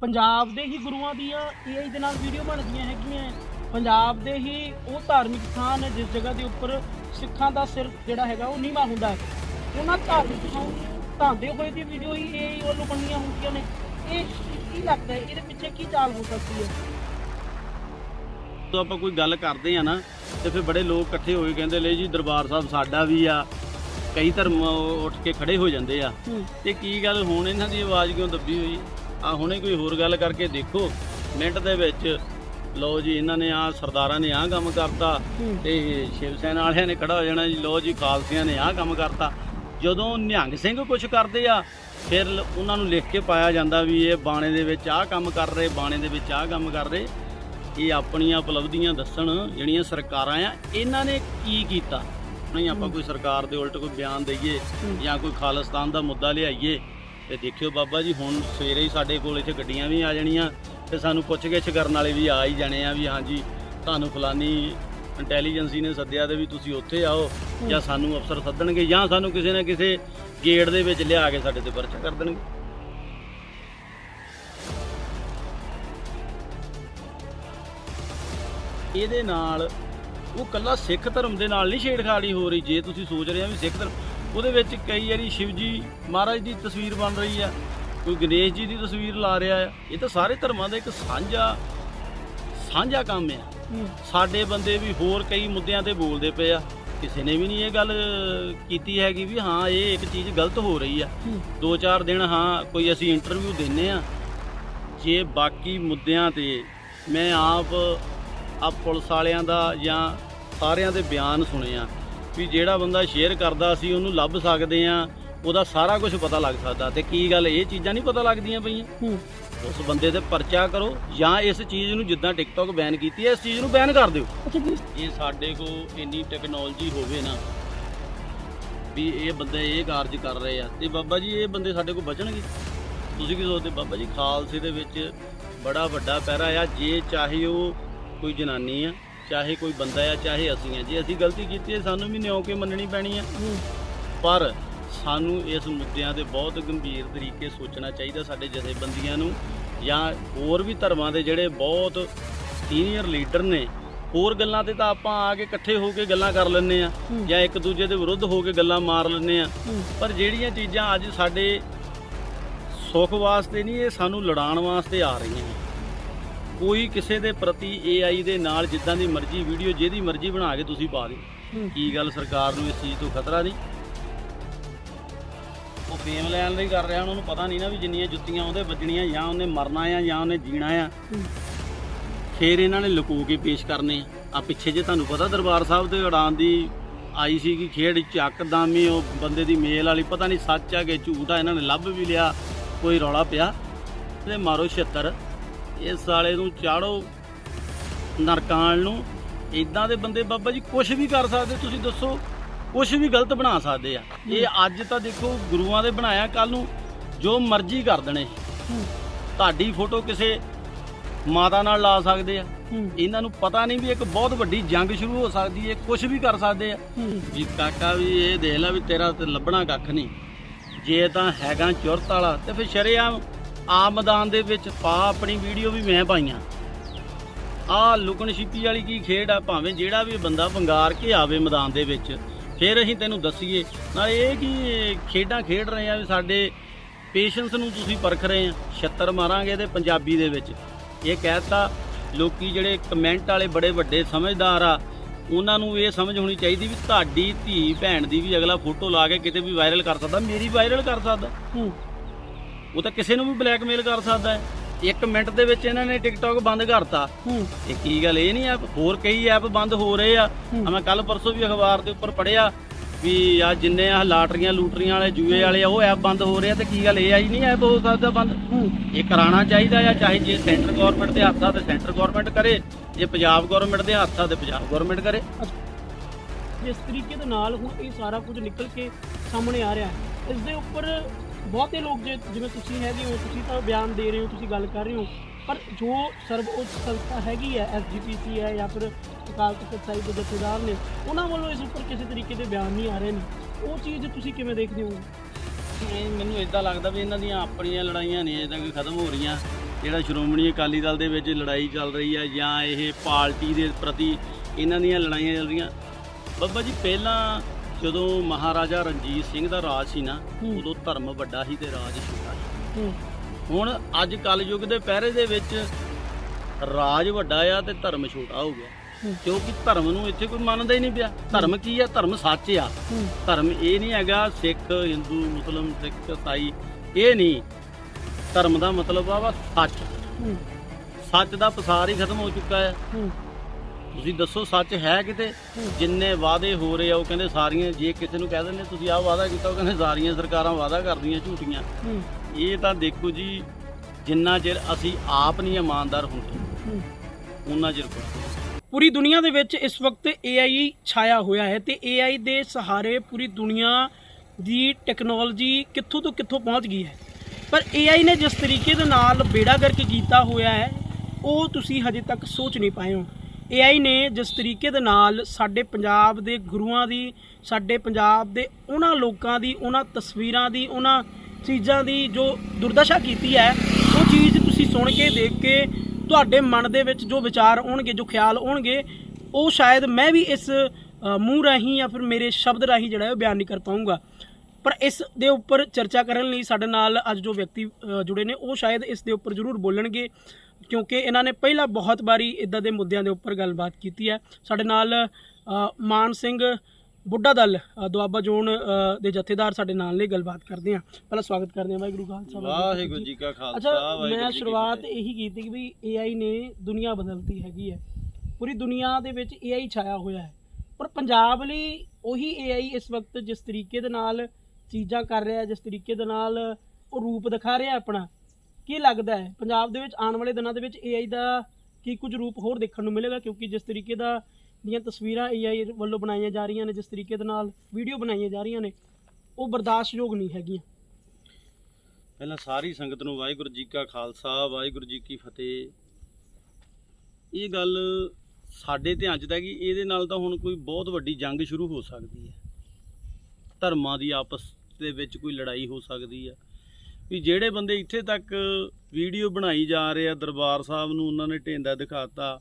ਪੰਜਾਬ ਦੇ ਹੀ ਗੁਰੂਆਂ ਦੀਆਂ ਏਆਈ ਦੇ ਨਾਲ ਵੀਡੀਓ ਬਣਦੀਆਂ ਹੈਗੀਆਂ। ਹੈ। ਪੰਜਾਬ ਦੇ ਹੀ ਉਹ ਧਾਰਮਿਕ ਸਥਾਨ ਹੈ ਜਿਸ ਜਗ੍ਹਾ ਦੇ ਉੱਪਰ ਸਿੱਖਾਂ ਦਾ ਸਿਰ ਜਿਹੜਾ ਹੈਗਾ ਉਹ ਨੀਵਾਂ ਹੁੰਦਾ ਹੈ। ਉਹਨਾਂ ਧਾਰਮਿਕ ਸਥਾਨ ਧਾਂਦੇ ਹੋਏ ਦੀ ਵੀਡੀਓ ਹੀ ਏਆਈ ਵੱਲੋਂ ਬਣੀਆਂ ਹੁੰਦੀਆਂ ਨੇ। ਇਹ ਕੀ ਲੱਗਦਾ ਹੈ? ਇਹਦੇ ਪਿੱਛੇ ਕੀ ਚਾਲ ਹੋ ਸਕਦੀ ਹੈ? ਜਦੋਂ ਆਪਾਂ ਕੋਈ ਗੱਲ ਕਰਦੇ ਆ ਨਾ ਤੇ ਫਿਰ ਬੜੇ ਲੋਕ ਇਕੱਠੇ ਹੋਏ ਕਹਿੰਦੇ ਲੈ ਜੀ ਦਰਬਾਰ ਸਾਹਿਬ ਸਾਡਾ ਵੀ ਆ। ਕਈ ਧਰਮ ਉੱਠ ਕੇ ਖੜੇ ਹੋ ਜਾਂਦੇ ਆ। ਤੇ ਕੀ ਗੱਲ ਹੁਣ ਇਹਨਾਂ ਦੀ ਆਵਾਜ਼ ਕਿਉਂ ਦੱਬੀ ਹੋਈ? ਆ ਹੁਣੇ ਕੋਈ ਹੋਰ ਗੱਲ ਕਰਕੇ ਦੇਖੋ ਮਿੰਟ ਦੇ ਵਿੱਚ ਲਓ ਜੀ ਇਹਨਾਂ ਨੇ ਆ ਸਰਦਾਰਾਂ ਨੇ ਆ ਕੰਮ ਕਰਤਾ ਤੇ ਸ਼ਿਵ ਸੈਨਾ ਵਾਲਿਆਂ ਨੇ ਖੜਾ ਹੋ ਜਾਣਾ ਜੀ ਲਓ ਜੀ ਖਾਲਸਿਆਂ ਨੇ ਆ ਕੰਮ ਕਰਤਾ। ਜਦੋਂ ਨਿਹੰਗ ਸਿੰਘ ਕੁਝ ਕਰਦੇ ਆ ਫਿਰ ਲ- ਉਹਨਾਂ ਨੂੰ ਲਿਖ ਕੇ ਪਾਇਆ ਜਾਂਦਾ ਵੀ ਇਹ ਬਾਣੇ ਦੇ ਵਿੱਚ ਆਹ ਕੰਮ ਕਰ ਰਹੇ ਬਾਣੇ ਦੇ ਵਿੱਚ ਆਹ ਕੰਮ ਕਰ ਰਹੇ। ਇਹ ਆਪਣੀਆਂ ਉਪਲਬਧੀਆਂ ਦੱਸਣ ਜਿਹੜੀਆਂ ਸਰਕਾਰਾਂ ਆ ਇਹਨਾਂ ਨੇ ਕੀ ਕੀਤਾ? ਨਹੀਂ ਆਪਾਂ ਕੋਈ ਸਰਕਾਰ ਦੇ ਉਲਟ ਕੋਈ ਬਿਆਨ ਦਈਏ ਜਾਂ ਕੋਈ ਖਾਲਿਸਤਾਨ ਦਾ ਮੁੱਦਾ ਲਿਆਈਏ ਤੇ ਦੇਖਿਓ ਬਾਬਾ ਜੀ ਹੁਣ ਸਵੇਰੇ ਹੀ ਸਾਡੇ ਕੋਲ ਇੱਥੇ ਗੱਡੀਆਂ ਵੀ ਆ ਜਾਣੀਆਂ ਤੇ ਸਾਨੂੰ ਪੁੱਛ-ਗਿੱਛ ਕਰਨ ਵਾਲੇ ਵੀ ਆ ਹੀ ਜਾਣੇ ਆ ਵੀ ਹਾਂਜੀ ਤੁਹਾਨੂੰ ਫਲਾਨੀ ਇੰਟੈਲੀਜੈਂਸੀ ਨੇ ਸੱਦਿਆ ਤੇ ਵੀ ਤੁਸੀਂ ਉੱਥੇ ਆਓ ਜਾਂ ਸਾਨੂੰ ਅਫਸਰ ਸੱਦਣਗੇ ਜਾਂ ਸਾਨੂੰ ਕਿਸੇ ਨਾ ਕਿਸੇ ਗੇਟ ਦੇ ਵਿੱਚ ਲਿਆ ਕੇ ਸਾਡੇ ਤੇ ਪਰਚਾ ਕਰ ਦੇਣਗੇ। ਇਹਦੇ ਨਾਲ ਉਹ ਕੱਲਾ ਸਿੱਖ ਧਰਮ ਦੇ ਨਾਲ ਨਹੀਂ ਛੇੜਖਾੜੀ ਹੋ ਰਹੀ ਜੇ ਤੁਸੀਂ ਸੋਚ ਰਹੇ ਆ ਵੀ ਸਿੱਖ ਧਰਮ ਉਹਦੇ ਵਿੱਚ ਕਈ ਵਾਰੀ ਸ਼ਿਵ ਜੀ ਮਹਾਰਾਜ ਦੀ ਤਸਵੀਰ ਬਣ ਰਹੀ ਆ ਕੋਈ ਗਣੇਸ਼ ਜੀ ਦੀ ਤਸਵੀਰ ਲਾ ਰਿਹਾ ਆ। ਇਹ ਤਾਂ ਸਾਰੇ ਧਰਮਾਂ ਦਾ ਇੱਕ ਸਾਂਝਾ ਸਾਂਝਾ ਕੰਮ ਆ। ਸਾਡੇ ਬੰਦੇ ਵੀ ਹੋਰ ਕਈ ਮੁੱਦਿਆਂ ਤੇ ਬੋਲਦੇ ਪਏ ਆ। ਕਿਸੇ ਨੇ ਵੀ ਨਹੀਂ ਇਹ ਗੱਲ ਕੀਤੀ ਹੈਗੀ ਵੀ ਹਾਂ ਇਹ ਇੱਕ ਚੀਜ਼ ਗਲਤ ਹੋ ਰਹੀ ਆ। ਦੋ ਚਾਰ ਦਿਨ ਹਾਂ ਕੋਈ ਅਸੀਂ ਇੰਟਰਵਿਊ ਦਿੰਨੇ ਆ। ਜੇ ਬਾਕੀ ਮੁੱਦਿਆਂ ਤੇ ਮੈਂ ਆਪ ਆ ਪੁਲਿਸ ਵਾਲਿਆਂ ਦਾ ਜਾਂ ਸਾਰਿਆਂ ਦੇ ਬਿਆਨ ਸੁਣੇ ਆ ਵੀ ਜਿਹੜਾ ਬੰਦਾ ਸ਼ੇਅਰ ਕਰਦਾ ਸੀ ਉਹਨੂੰ ਲੱਭ ਸਕਦੇ ਆ ਉਹਦਾ ਸਾਰਾ ਕੁਝ ਪਤਾ ਲੱਗ ਸਕਦਾ। ਤੇ ਕੀ ਗੱਲ ਇਹ ਚੀਜ਼ਾਂ ਨਹੀਂ ਪਤਾ ਲੱਗਦੀਆਂ ਪਈਆਂ? ਉਸ ਬੰਦੇ ਤੇ ਪਰਚਾ ਕਰੋ ਜਾਂ ਇਸ ਚੀਜ਼ ਨੂੰ ਜਿੱਦਾਂ ਟਿਕਟੌਕ ਬੈਨ ਕੀਤੀ ਹੈ ਇਸ ਚੀਜ਼ ਨੂੰ ਬੈਨ ਕਰ ਦਿਓ। ਇਹ ਸਾਡੇ ਕੋਲ ਇੰਨੀ ਟੈਕਨੋਲੋਜੀ ਹੋਵੇ ਨਾ ਵੀ ਇਹ ਬੰਦੇ ਇਹ ਕਾਰਜ ਕਰ ਰਹੇ ਆ ਤੇ ਬਾਬਾ ਜੀ ਇਹ ਬੰਦੇ ਸਾਡੇ ਕੋਲ ਬਚਣਗੇ। ਤੁਸੀਂ ਕੀ ਸੋਚਦੇ? ਬਾਬਾ ਜੀ ਖਾਲਸੇ ਦੇ ਵਿੱਚ ਬੜਾ ਵੱਡਾ ਪਹਿਰਾ ਆ ਜੇ ਚਾਹੇ ਉਹ ਕੋਈ ਜਨਾਨੀ ਆ ਚਾਹੇ ਕੋਈ ਬੰਦਾ ਆ, ਚਾਹੇ ਅਸੀਂ ਆ। ਜੇ ਅਸੀਂ ਗਲਤੀ ਕੀਤੀ ਹੈ, ਸਾਨੂੰ ਵੀ ਨਿਉ ਕੇ ਮੰਨਣੀ ਪੈਣੀ ਹੈ ਪਰ ਸਾਨੂੰ ਇਸ ਮੁੱਦਿਆਂ ਤੇ ਬਹੁਤ ਗੰਭੀਰ ਤਰੀਕੇ ਸੋਚਣਾ ਚਾਹੀਦਾ ਸਾਡੇ ਜਥੇਬੰਦੀਆਂ ਨੂੰ, ਜਾਂ ਹੋਰ ਵੀ ਧਰਮਾਂ ਦੇ ਜਿਹੜੇ ਬਹੁਤ ਸੀਨੀਅਰ ਲੀਡਰ ਨੇ, ਹੋਰ ਗੱਲਾਂ ਤੇ ਤਾਂ ਆਪਾਂ ਆ ਕੇ ਇਕੱਠੇ ਹੋ ਕੇ ਗੱਲਾਂ ਕਰ ਲੈਂਦੇ ਆ, ਜਾਂ ਇੱਕ ਦੂਜੇ ਦੇ ਵਿਰੁੱਧ ਹੋ ਕੇ ਗੱਲਾਂ ਮਾਰ ਲੈਂਦੇ ਆ। ਪਰ ਜਿਹੜੀਆਂ ਚੀਜ਼ਾਂ ਅੱਜ ਸਾਡੇ ਸੁੱਖ ਵਾਸਤੇ ਨਹੀਂ, ਇਹ ਸਾਨੂੰ ਲੜਾਉਣ ਵਾਸਤੇ ਆ ਰਹੀਆਂ ਨੇ। ਕੋਈ ਕਿਸੇ ਦੇ ਪ੍ਰਤੀ AI ਦੇ ਨਾਲ ਜਿੱਦਾਂ ਦੀ ਮਰਜ਼ੀ ਵੀਡੀਓ ਜਿਹਦੀ ਮਰਜ਼ੀ ਬਣਾ ਕੇ ਤੁਸੀਂ ਪਾ ਦਿਓ। ਕੀ ਗੱਲ ਸਰਕਾਰ ਨੂੰ ਇਸ ਚੀਜ਼ ਤੋਂ ਖਤਰਾ ਨਹੀਂ? ਉਹ ਫੇਮ ਲੈਣ ਲਈ ਕਰ ਰਿਹਾ ਉਹਨਾਂ ਨੂੰ ਪਤਾ ਨਹੀਂ ਨਾ ਵੀ ਜਿੰਨੀਆਂ ਜੁੱਤੀਆਂ ਉਹਦੇ ਵੱਜਣੀਆਂ ਜਾਂ ਉਹਨੇ ਮਰਨਾ ਆ ਜਾਂ ਉਹਨੇ ਜੀਣਾ ਆ। ਫੇਰ ਇਹਨਾਂ ਨੇ ਲੁਕੋ ਕੇ ਪੇਸ਼ ਕਰਨੇ ਆ। ਪਿੱਛੇ ਜੇ ਤੁਹਾਨੂੰ ਪਤਾ ਦਰਬਾਰ ਸਾਹਿਬ ਦੇ ਉਡਾਨ ਦੀ ਆਈ ਸੀ ਕਿ ਖੇਡ ਚੱਕ ਦਾਮੀ ਉਹ ਬੰਦੇ ਦੀ ਮੇਲ ਵਾਲੀ ਪਤਾ ਨਹੀਂ ਸੱਚ ਆ ਕਿ ਝੂਠ ਆ ਇਹਨਾਂ ਨੇ ਲੱਭ ਵੀ ਲਿਆ ਕੋਈ ਰੌਲਾ ਪਿਆ। ਤੇ ਮਾਰੋ 76 ਇਸ ਸਾਲੇ ਨੂੰ ਚਾੜੋ ਨਰਕਾਲ ਨੂੰ। ਇਦਾਂ ਦੇ ਬੰਦੇ ਬਾਬਾ ਜੀ ਕੁਝ ਵੀ ਕਰ ਸਕਦੇ ਤੁਸੀਂ ਦੱਸੋ। ਕੁਝ ਵੀ ਗਲਤ ਬਣਾ ਸਕਦੇ ਆ। ਇਹ ਅੱਜ ਤਾਂ ਦੇਖੋ ਗੁਰੂਆਂ ਦੇ ਬਣਾਇਆ ਕੱਲ ਨੂੰ ਜੋ ਮਰਜ਼ੀ ਕਰ ਦੇਣੇ। ਤੁਹਾਡੀ ਫੋਟੋ ਕਿਸੇ ਮਾਤਾ ਨਾਲ ਲਾ ਸਕਦੇ ਆ। ਇਹਨਾਂ ਨੂੰ ਪਤਾ ਨਹੀਂ ਵੀ ਇੱਕ ਬਹੁਤ ਵੱਡੀ ਜੰਗ ਸ਼ੁਰੂ ਹੋ ਸਕਦੀ ਹੈ ਕੁਝ ਵੀ ਕਰ ਸਕਦੇ ਆ। ਵੀ ਕਾਕਾ ਵੀ ਇਹ ਦੇਖ ਲੈ ਵੀ ਤੇਰਾ ਤੇ ਲੱਭਣਾ ਕੱਖ ਨਹੀਂ। ਜੇ ਤਾਂ ਹੈਗਾ ਚੁਰਤ ਵਾਲਾ ਤੇ ਫਿਰ ਸ਼ਰੇਆਮ ਆ ਮੈਦਾਨ ਦੇ ਵਿੱਚ ਪਾ ਆਪਣੀ ਵੀਡੀਓ ਵੀ ਮੈਂ ਪਾਈਆਂ। ਆ ਲੁਕਣ ਛਿਪੀ ਵਾਲੀ ਕੀ ਖੇਡ ਆ, ਭਾਵੇਂ ਜਿਹੜਾ ਵੀ ਬੰਦਾ ਵੰਗਾਰ ਕੇ ਆਵੇ ਮੈਦਾਨ ਦੇ ਵਿੱਚ, ਫਿਰ ਅਸੀਂ ਤੈਨੂੰ ਦੱਸੀਏ। ਨਾਲ ਇਹ ਕੀ ਖੇਡਾਂ ਖੇਡ ਰਹੇ ਆ ਵੀ ਸਾਡੇ ਪੇਸ਼ੈਂਸ ਨੂੰ ਤੁਸੀਂ ਪਰਖ ਰਹੇ ਆ 76 ਮਾਰਾਂਗੇ ਤੇ ਪੰਜਾਬੀ ਦੇ ਵਿੱਚ। ਇਹ ਕਹਿਤਾ, ਲੋਕੀ ਜਿਹੜੇ ਕਮੈਂਟ ਵਾਲੇ ਬੜੇ ਵੱਡੇ ਸਮਝਦਾਰ ਆ, ਉਹਨਾਂ ਨੂੰ ਇਹ ਸਮਝ ਹੋਣੀ ਚਾਹੀਦੀ ਵੀ ਤੁਹਾਡੀ ਧੀ ਭੈਣ ਦੀ ਵੀ ਅਗਲਾ ਫੋਟੋ ਲਾ ਕੇ ਕਿਤੇ ਵੀ ਵਾਇਰਲ ਕਰ ਸਕਦਾ, ਮੇਰੀ ਵਾਇਰਲ ਕਰ ਸਕਦਾ। ਉਹ ਤਾਂ ਕਿਸੇ ਨੂੰ ਵੀ ਬਲੈਕਮੇਲ ਕਰ ਸਕਦਾ ਹੈ। ਇੱਕ ਮਿੰਟ ਦੇ ਵਿੱਚ ਇਹਨਾਂ ਨੇ ਟਿਕਟੌਕ ਬੰਦ ਕਰਤਾ। ਇਹ ਕੀ ਗੱਲ ਇਹ ਨਹੀਂ ਐਪ ਹੋਰ ਕਈ ਐਪ ਬੰਦ ਹੋ ਰਹੇ ਆ। ਮੈਂ ਕੱਲ ਪਰਸੋਂ ਵੀ ਅਖਬਾਰ ਦੇ ਉੱਪਰ ਪੜਿਆ ਵੀ ਆ ਜਿੰਨੇ ਆ ਲਾਟਰੀਆਂ ਲੂਟਰੀਆਂ ਵਾਲੇ ਜੂਏ ਵਾਲੇ ਆ ਉਹ ਐਪ ਬੰਦ ਹੋ ਰਹੇ ਆ ਤੇ ਕੀ ਗੱਲ ਇਹ ਆਈ ਨਹੀਂ ਐਪ ਹੋ ਸਕਦਾ ਬੰਦ? ਇਹ ਕਰਾਉਣਾ ਚਾਹੀਦਾ ਆ ਚਾਹੇ ਜੇ ਸੈਂਟਰ ਗਵਰਨਮੈਂਟ ਦੇ ਹੱਥਾਂ ਤੇ ਸੈਂਟਰ ਗਵਰਨਮੈਂਟ ਕਰੇ ਜੇ ਪੰਜਾਬ ਗਵਰਨਮੈਂਟ ਦੇ ਹੱਥਾਂ ਤੇ ਪੰਜਾਬ ਗਵਰਨਮੈਂਟ ਕਰੇ। ਜਿਸ ਤਰੀਕੇ ਦੇ ਨਾਲ ਹੁਣ ਇਹ ਸਾਰਾ ਕੁਝ ਨਿਕਲ ਕੇ ਸਾਹਮਣੇ ਆ ਰਿਹਾ ਹੈ ਇਸ ਦੇ ਉੱਪਰ ਬਹੁਤੇ ਲੋਕ ਜੇ ਜਿਵੇਂ ਤੁਸੀਂ ਹੈਗੇ ਹੋ, ਤੁਸੀਂ ਤਾਂ ਬਿਆਨ ਦੇ ਰਹੇ ਹੋ, ਤੁਸੀਂ ਗੱਲ ਕਰ ਰਹੇ ਹੋ, ਪਰ ਜੋ ਸਰਵਉੱਚ ਸੰਸਥਾ ਹੈਗੀ ਹੈ ਐਸਜੀਪੀਸੀ ਹੈ ਜਾਂ ਫਿਰ ਅਕਾਲ ਤਖਤ ਸਾਹਿਬ ਦੇ ਜਥੇਦਾਰ ਨੇ, ਉਹਨਾਂ ਵੱਲੋਂ ਇਸ ਉੱਪਰ ਕਿਸੇ ਤਰੀਕੇ ਦੇ ਬਿਆਨ ਨਹੀਂ ਆ ਰਹੇ ਨੇ। ਉਹ ਚੀਜ਼ ਤੁਸੀਂ ਕਿਵੇਂ ਦੇਖਦੇ ਹੋ? ਮੈਨੂੰ ਇਦਾਂ ਲੱਗਦਾ ਵੀ ਇਹਨਾਂ ਦੀਆਂ ਆਪਣੀਆਂ ਲੜਾਈਆਂ ਨਹੀਂ ਅਜੇ ਤੱਕ ਖਤਮ ਹੋ ਰਹੀਆਂ। ਜਿਹੜਾ ਸ਼੍ਰੋਮਣੀ ਅਕਾਲੀ ਦਲ ਦੇ ਵਿੱਚ ਲੜਾਈ ਚੱਲ ਰਹੀ ਹੈ ਜਾਂ ਇਹ ਪਾਰਟੀ ਦੇ ਪ੍ਰਤੀ ਇਹਨਾਂ ਦੀਆਂ ਲੜਾਈਆਂ ਚੱਲ ਰਹੀਆਂ। ਬੱਬਾ ਜੀ, ਪਹਿਲਾਂ ਜਦੋਂ ਮਹਾਰਾਜਾ ਰਣਜੀਤ ਸਿੰਘ ਦਾ ਰਾਜ ਸੀ ਨਾ ਹੂੰ। ਉਦੋਂ ਧਰਮ ਵੱਡਾ ਸੀ ਤੇ ਰਾਜ ਛੋਟਾ ਸੀ। ਹੂੰ। ਹੁਣ ਅੱਜ ਕਲਯੁੱਗ ਦੇ ਪਹਿਰੇ ਦੇ ਵਿੱਚ ਰਾਜ ਵੱਡਾ ਆ ਤੇ ਧਰਮ ਛੋਟਾ ਹੋ ਗਿਆ। ਹੂੰ। ਕਿਉਂਕਿ ਧਰਮ ਨੂੰ ਇੱਥੇ ਕੋਈ ਮੰਨਦਾ ਹੀ ਨਹੀਂ ਪਿਆ। ਧਰਮ ਕੀ ਆ? ਧਰਮ ਸੱਚ ਆ। ਹੂੰ। ਧਰਮ ਇਹ ਨਹੀਂ ਹੈਗਾ ਸਿੱਖ ਹਿੰਦੂ ਮੁਸਲਮ ਸਿੱਖ ਇਸਾਈ ਇਹ ਨਹੀਂ। ਧਰਮ ਦਾ ਮਤਲਬ ਆ ਵਾ ਸੱਚ। ਹੂੰ। ਸੱਚ ਦਾ ਪਸਾਰ ਹੀ ਖਤਮ ਹੋ ਚੁੱਕਾ ਹੈ ਹੂੰ। ਤੁਸੀਂ ਦੱਸੋ ਸੱਚ ਹੈ ਕਿਤੇ। ਜਿੰਨੇ ਵਾਅਦੇ ਹੋ ਰਹੇ ਆ ਉਹ ਕਹਿੰਦੇ ਸਾਰੀਆਂ ਜੇ ਕਿਸੇ ਨੂੰ ਕਹਿ ਦਿੰਦੇ ਤੁਸੀਂ ਆਹ ਵਾਅਦਾ ਕੀਤਾ ਉਹ ਕਹਿੰਦੇ ਸਾਰੀਆਂ ਸਰਕਾਰਾਂ ਵਾਅਦਾ ਕਰਦੀਆਂ ਝੂਠੀਆਂ। ਇਹ ਤਾਂ ਦੇਖੋ ਜੀ ਜਿੰਨਾ ਚਿਰ ਅਸੀਂ ਆਪ ਨਹੀਂ ਇਮਾਨਦਾਰ ਹੁੰਦੇ ਉਹਨਾਂ ਚਿਰ। ਪੂਰੀ ਦੁਨੀਆ ਦੇ ਵਿੱਚ ਇਸ ਵਕਤ AI ਛਾਇਆ ਹੋਇਆ ਹੈ ਤੇ AI ਦੇ ਸਹਾਰੇ ਪੂਰੀ ਦੁਨੀਆ ਦੀ ਟੈਕਨੋਲੋਜੀ ਕਿੱਥੋਂ ਤੋਂ ਕਿੱਥੋਂ ਪਹੁੰਚ ਗਈ ਹੈ। ਪਰ AI ਨੇ ਜਿਸ ਤਰੀਕੇ ਦੇ ਨਾਲ ਬੇੜਾ ਗਰਕ ਕੀਤਾ ਹੋਇਆ ਹੈ ਉਹ ਤੁਸੀਂ ਹਜੇ ਤੱਕ ਸੋਚ ਨਹੀਂ ਪਾਏ ਹੋ। AI ਨੇ ਜਿਸ ਤਰੀਕੇ ਦੇ ਨਾਲ ਸਾਡੇ ਪੰਜਾਬ ਦੇ ਗੁਰੂਆਂ ਦੀ, ਸਾਡੇ ਪੰਜਾਬ ਦੇ ਉਹਨਾਂ ਲੋਕਾਂ ਦੀ, ਉਹਨਾਂ ਤਸਵੀਰਾਂ ਦੀ, ਉਹਨਾਂ ਚੀਜ਼ਾਂ ਦੀ ਜੋ ਦੁਰਦਸ਼ਾ ਕੀਤੀ ਹੈ, ਉਹ ਚੀਜ਼ ਤੁਸੀਂ ਸੁਣ ਕੇ, ਦੇਖ ਕੇ ਤੁਹਾਡੇ ਮਨ ਦੇ ਵਿੱਚ ਜੋ ਵਿਚਾਰ ਆਉਣਗੇ, ਜੋ ਖਿਆਲ ਆਉਣਗੇ, ਉਹ ਸ਼ਾਇਦ ਮੈਂ ਵੀ ਇਸ ਮੂੰਹ ਰਾਹੀਂ ਜਾਂ ਫਿਰ ਮੇਰੇ ਸ਼ਬਦ ਰਾਹੀਂ ਜਿਹੜਾ ਉਹ ਬਿਆਨ ਨਹੀਂ ਕਰ ਪਾਉਂਗਾ ਪਰ ਇਸ ਦੇ ਉੱਪਰ ਚਰਚਾ ਕਰਨ ਲਈ ਸਾਡੇ ਨਾਲ ਅੱਜ ਜੋ ਵਿਅਕਤੀ ਜੁੜੇ ਨੇ, ਉਹ ਸ਼ਾਇਦ ਇਸ ਦੇ ਉੱਪਰ ਜ਼ਰੂਰ ਬੋਲਣਗੇ। ਕਿਉਂਕਿ ਇਹਨਾਂ ਨੇ ਪਹਿਲਾਂ ਬਹੁਤ ਵਾਰੀ ਇਦਾਂ ਦੇ ਮੁੱਦਿਆਂ ਦੇ ਉੱਪਰ ਗੱਲਬਾਤ ਕੀਤੀ ਹੈ। ਸਾਡੇ ਨਾਲ ਮਾਨ ਸਿੰਘ ਬੁੱਢਾ ਦਲ ਦੁਆਬਾ ਜ਼ੋਨ ਦੇ ਜਥੇਦਾਰ ਸਾਡੇ ਨਾਲ ਨੇ ਗੱਲਬਾਤ ਕਰਦੇ ਆ ਪਹਿਲਾਂ ਸਵਾਗਤ ਕਰਦੇ ਆ ਵਾਹਿਗੁਰੂ ਖਾਲਸਾ ਵਾਹਿਗੁਰੂ ਜੀ ਕਾ ਖਾਲਸਾ ਅੱਛਾ ਮੈਂ ਸ਼ੁਰੂਆਤ। ਇਹੀ ਕੀਤੀ ਕਿ ਵੀ AI ਨੇ ਦੁਨੀਆ ਬਦਲਤੀ ਹੈਗੀ ਹੈ। ਪੂਰੀ ਦੁਨੀਆ ਦੇ ਵਿੱਚ AI ਛਾਇਆ ਹੋਇਆ ਹੈ। ਪਰ ਪੰਜਾਬ ਲਈ ਉਹੀ AI ਇਸ ਵਕਤ ਜਿਸ ਤਰੀਕੇ ਦੇ ਨਾਲ ਚੀਜ਼ਾਂ ਕਰ ਰਿਹਾ ਜਿਸ ਤਰੀਕੇ ਦੇ ਨਾਲ ਉਹ ਰੂਪ ਦਿਖਾ ਰਿਹਾ ਆਪਣਾ ਕੀ ਲੱਗਦਾ ਹੈ? ਪੰਜਾਬ ਦੇ ਵਿੱਚ ਆਉਣ ਵਾਲੇ ਦਿਨਾਂ ਦੇ ਵਿੱਚ AI ਦਾ ਕੀ ਕੁਝ ਰੂਪ ਹੋਰ ਦੇਖਣ ਨੂੰ ਮਿਲੇਗਾ? ਕਿਉਂਕਿ ਜਿਸ ਤਰੀਕੇ ਦਾ ਦੀਆਂ ਤਸਵੀਰਾਂ AI ਵੱਲੋਂ ਬਣਾਈਆਂ ਜਾ ਰਹੀਆਂ ਨੇ, ਜਿਸ ਤਰੀਕੇ ਦੇ ਨਾਲ ਵੀਡੀਓ ਬਣਾਈਆਂ ਜਾ ਰਹੀਆਂ ਨੇ, ਉਹ ਬਰਦਾਸ਼ਤਯੋਗ ਨਹੀਂ ਹੈਗੀਆਂ। ਪਹਿਲਾਂ ਸਾਰੀ ਸੰਗਤ ਨੂੰ ਵਾਹਿਗੁਰੂ ਜੀ ਕਾ ਖਾਲਸਾ, ਵਾਹਿਗੁਰੂ ਜੀ ਕੀ ਫਤਿਹ। ਇਹ ਗੱਲ ਸਾਡੇ ਧਿਆਨ 'ਚ ਤਾਂ ਕਿ ਇਹਦੇ ਨਾਲ ਤਾਂ ਹੁਣ ਕੋਈ ਬਹੁਤ ਵੱਡੀ ਜੰਗ ਸ਼ੁਰੂ ਹੋ ਸਕਦੀ ਹੈ। ਧਰਮਾਂ ਦੀ ਆਪਸ ਦੇ ਵਿੱਚ ਕੋਈ ਲੜਾਈ ਹੋ ਸਕਦੀ ਹੈ। ਵੀ ਜਿਹੜੇ ਬੰਦੇ ਇੱਥੇ ਤੱਕ ਵੀਡੀਓ ਬਣਾਈ ਜਾ ਰਹੇ ਆ ਦਰਬਾਰ ਸਾਹਿਬ ਨੂੰ, ਉਹਨਾਂ ਨੇ ਢੇਂਦਾ ਦਿਖਾਤਾ,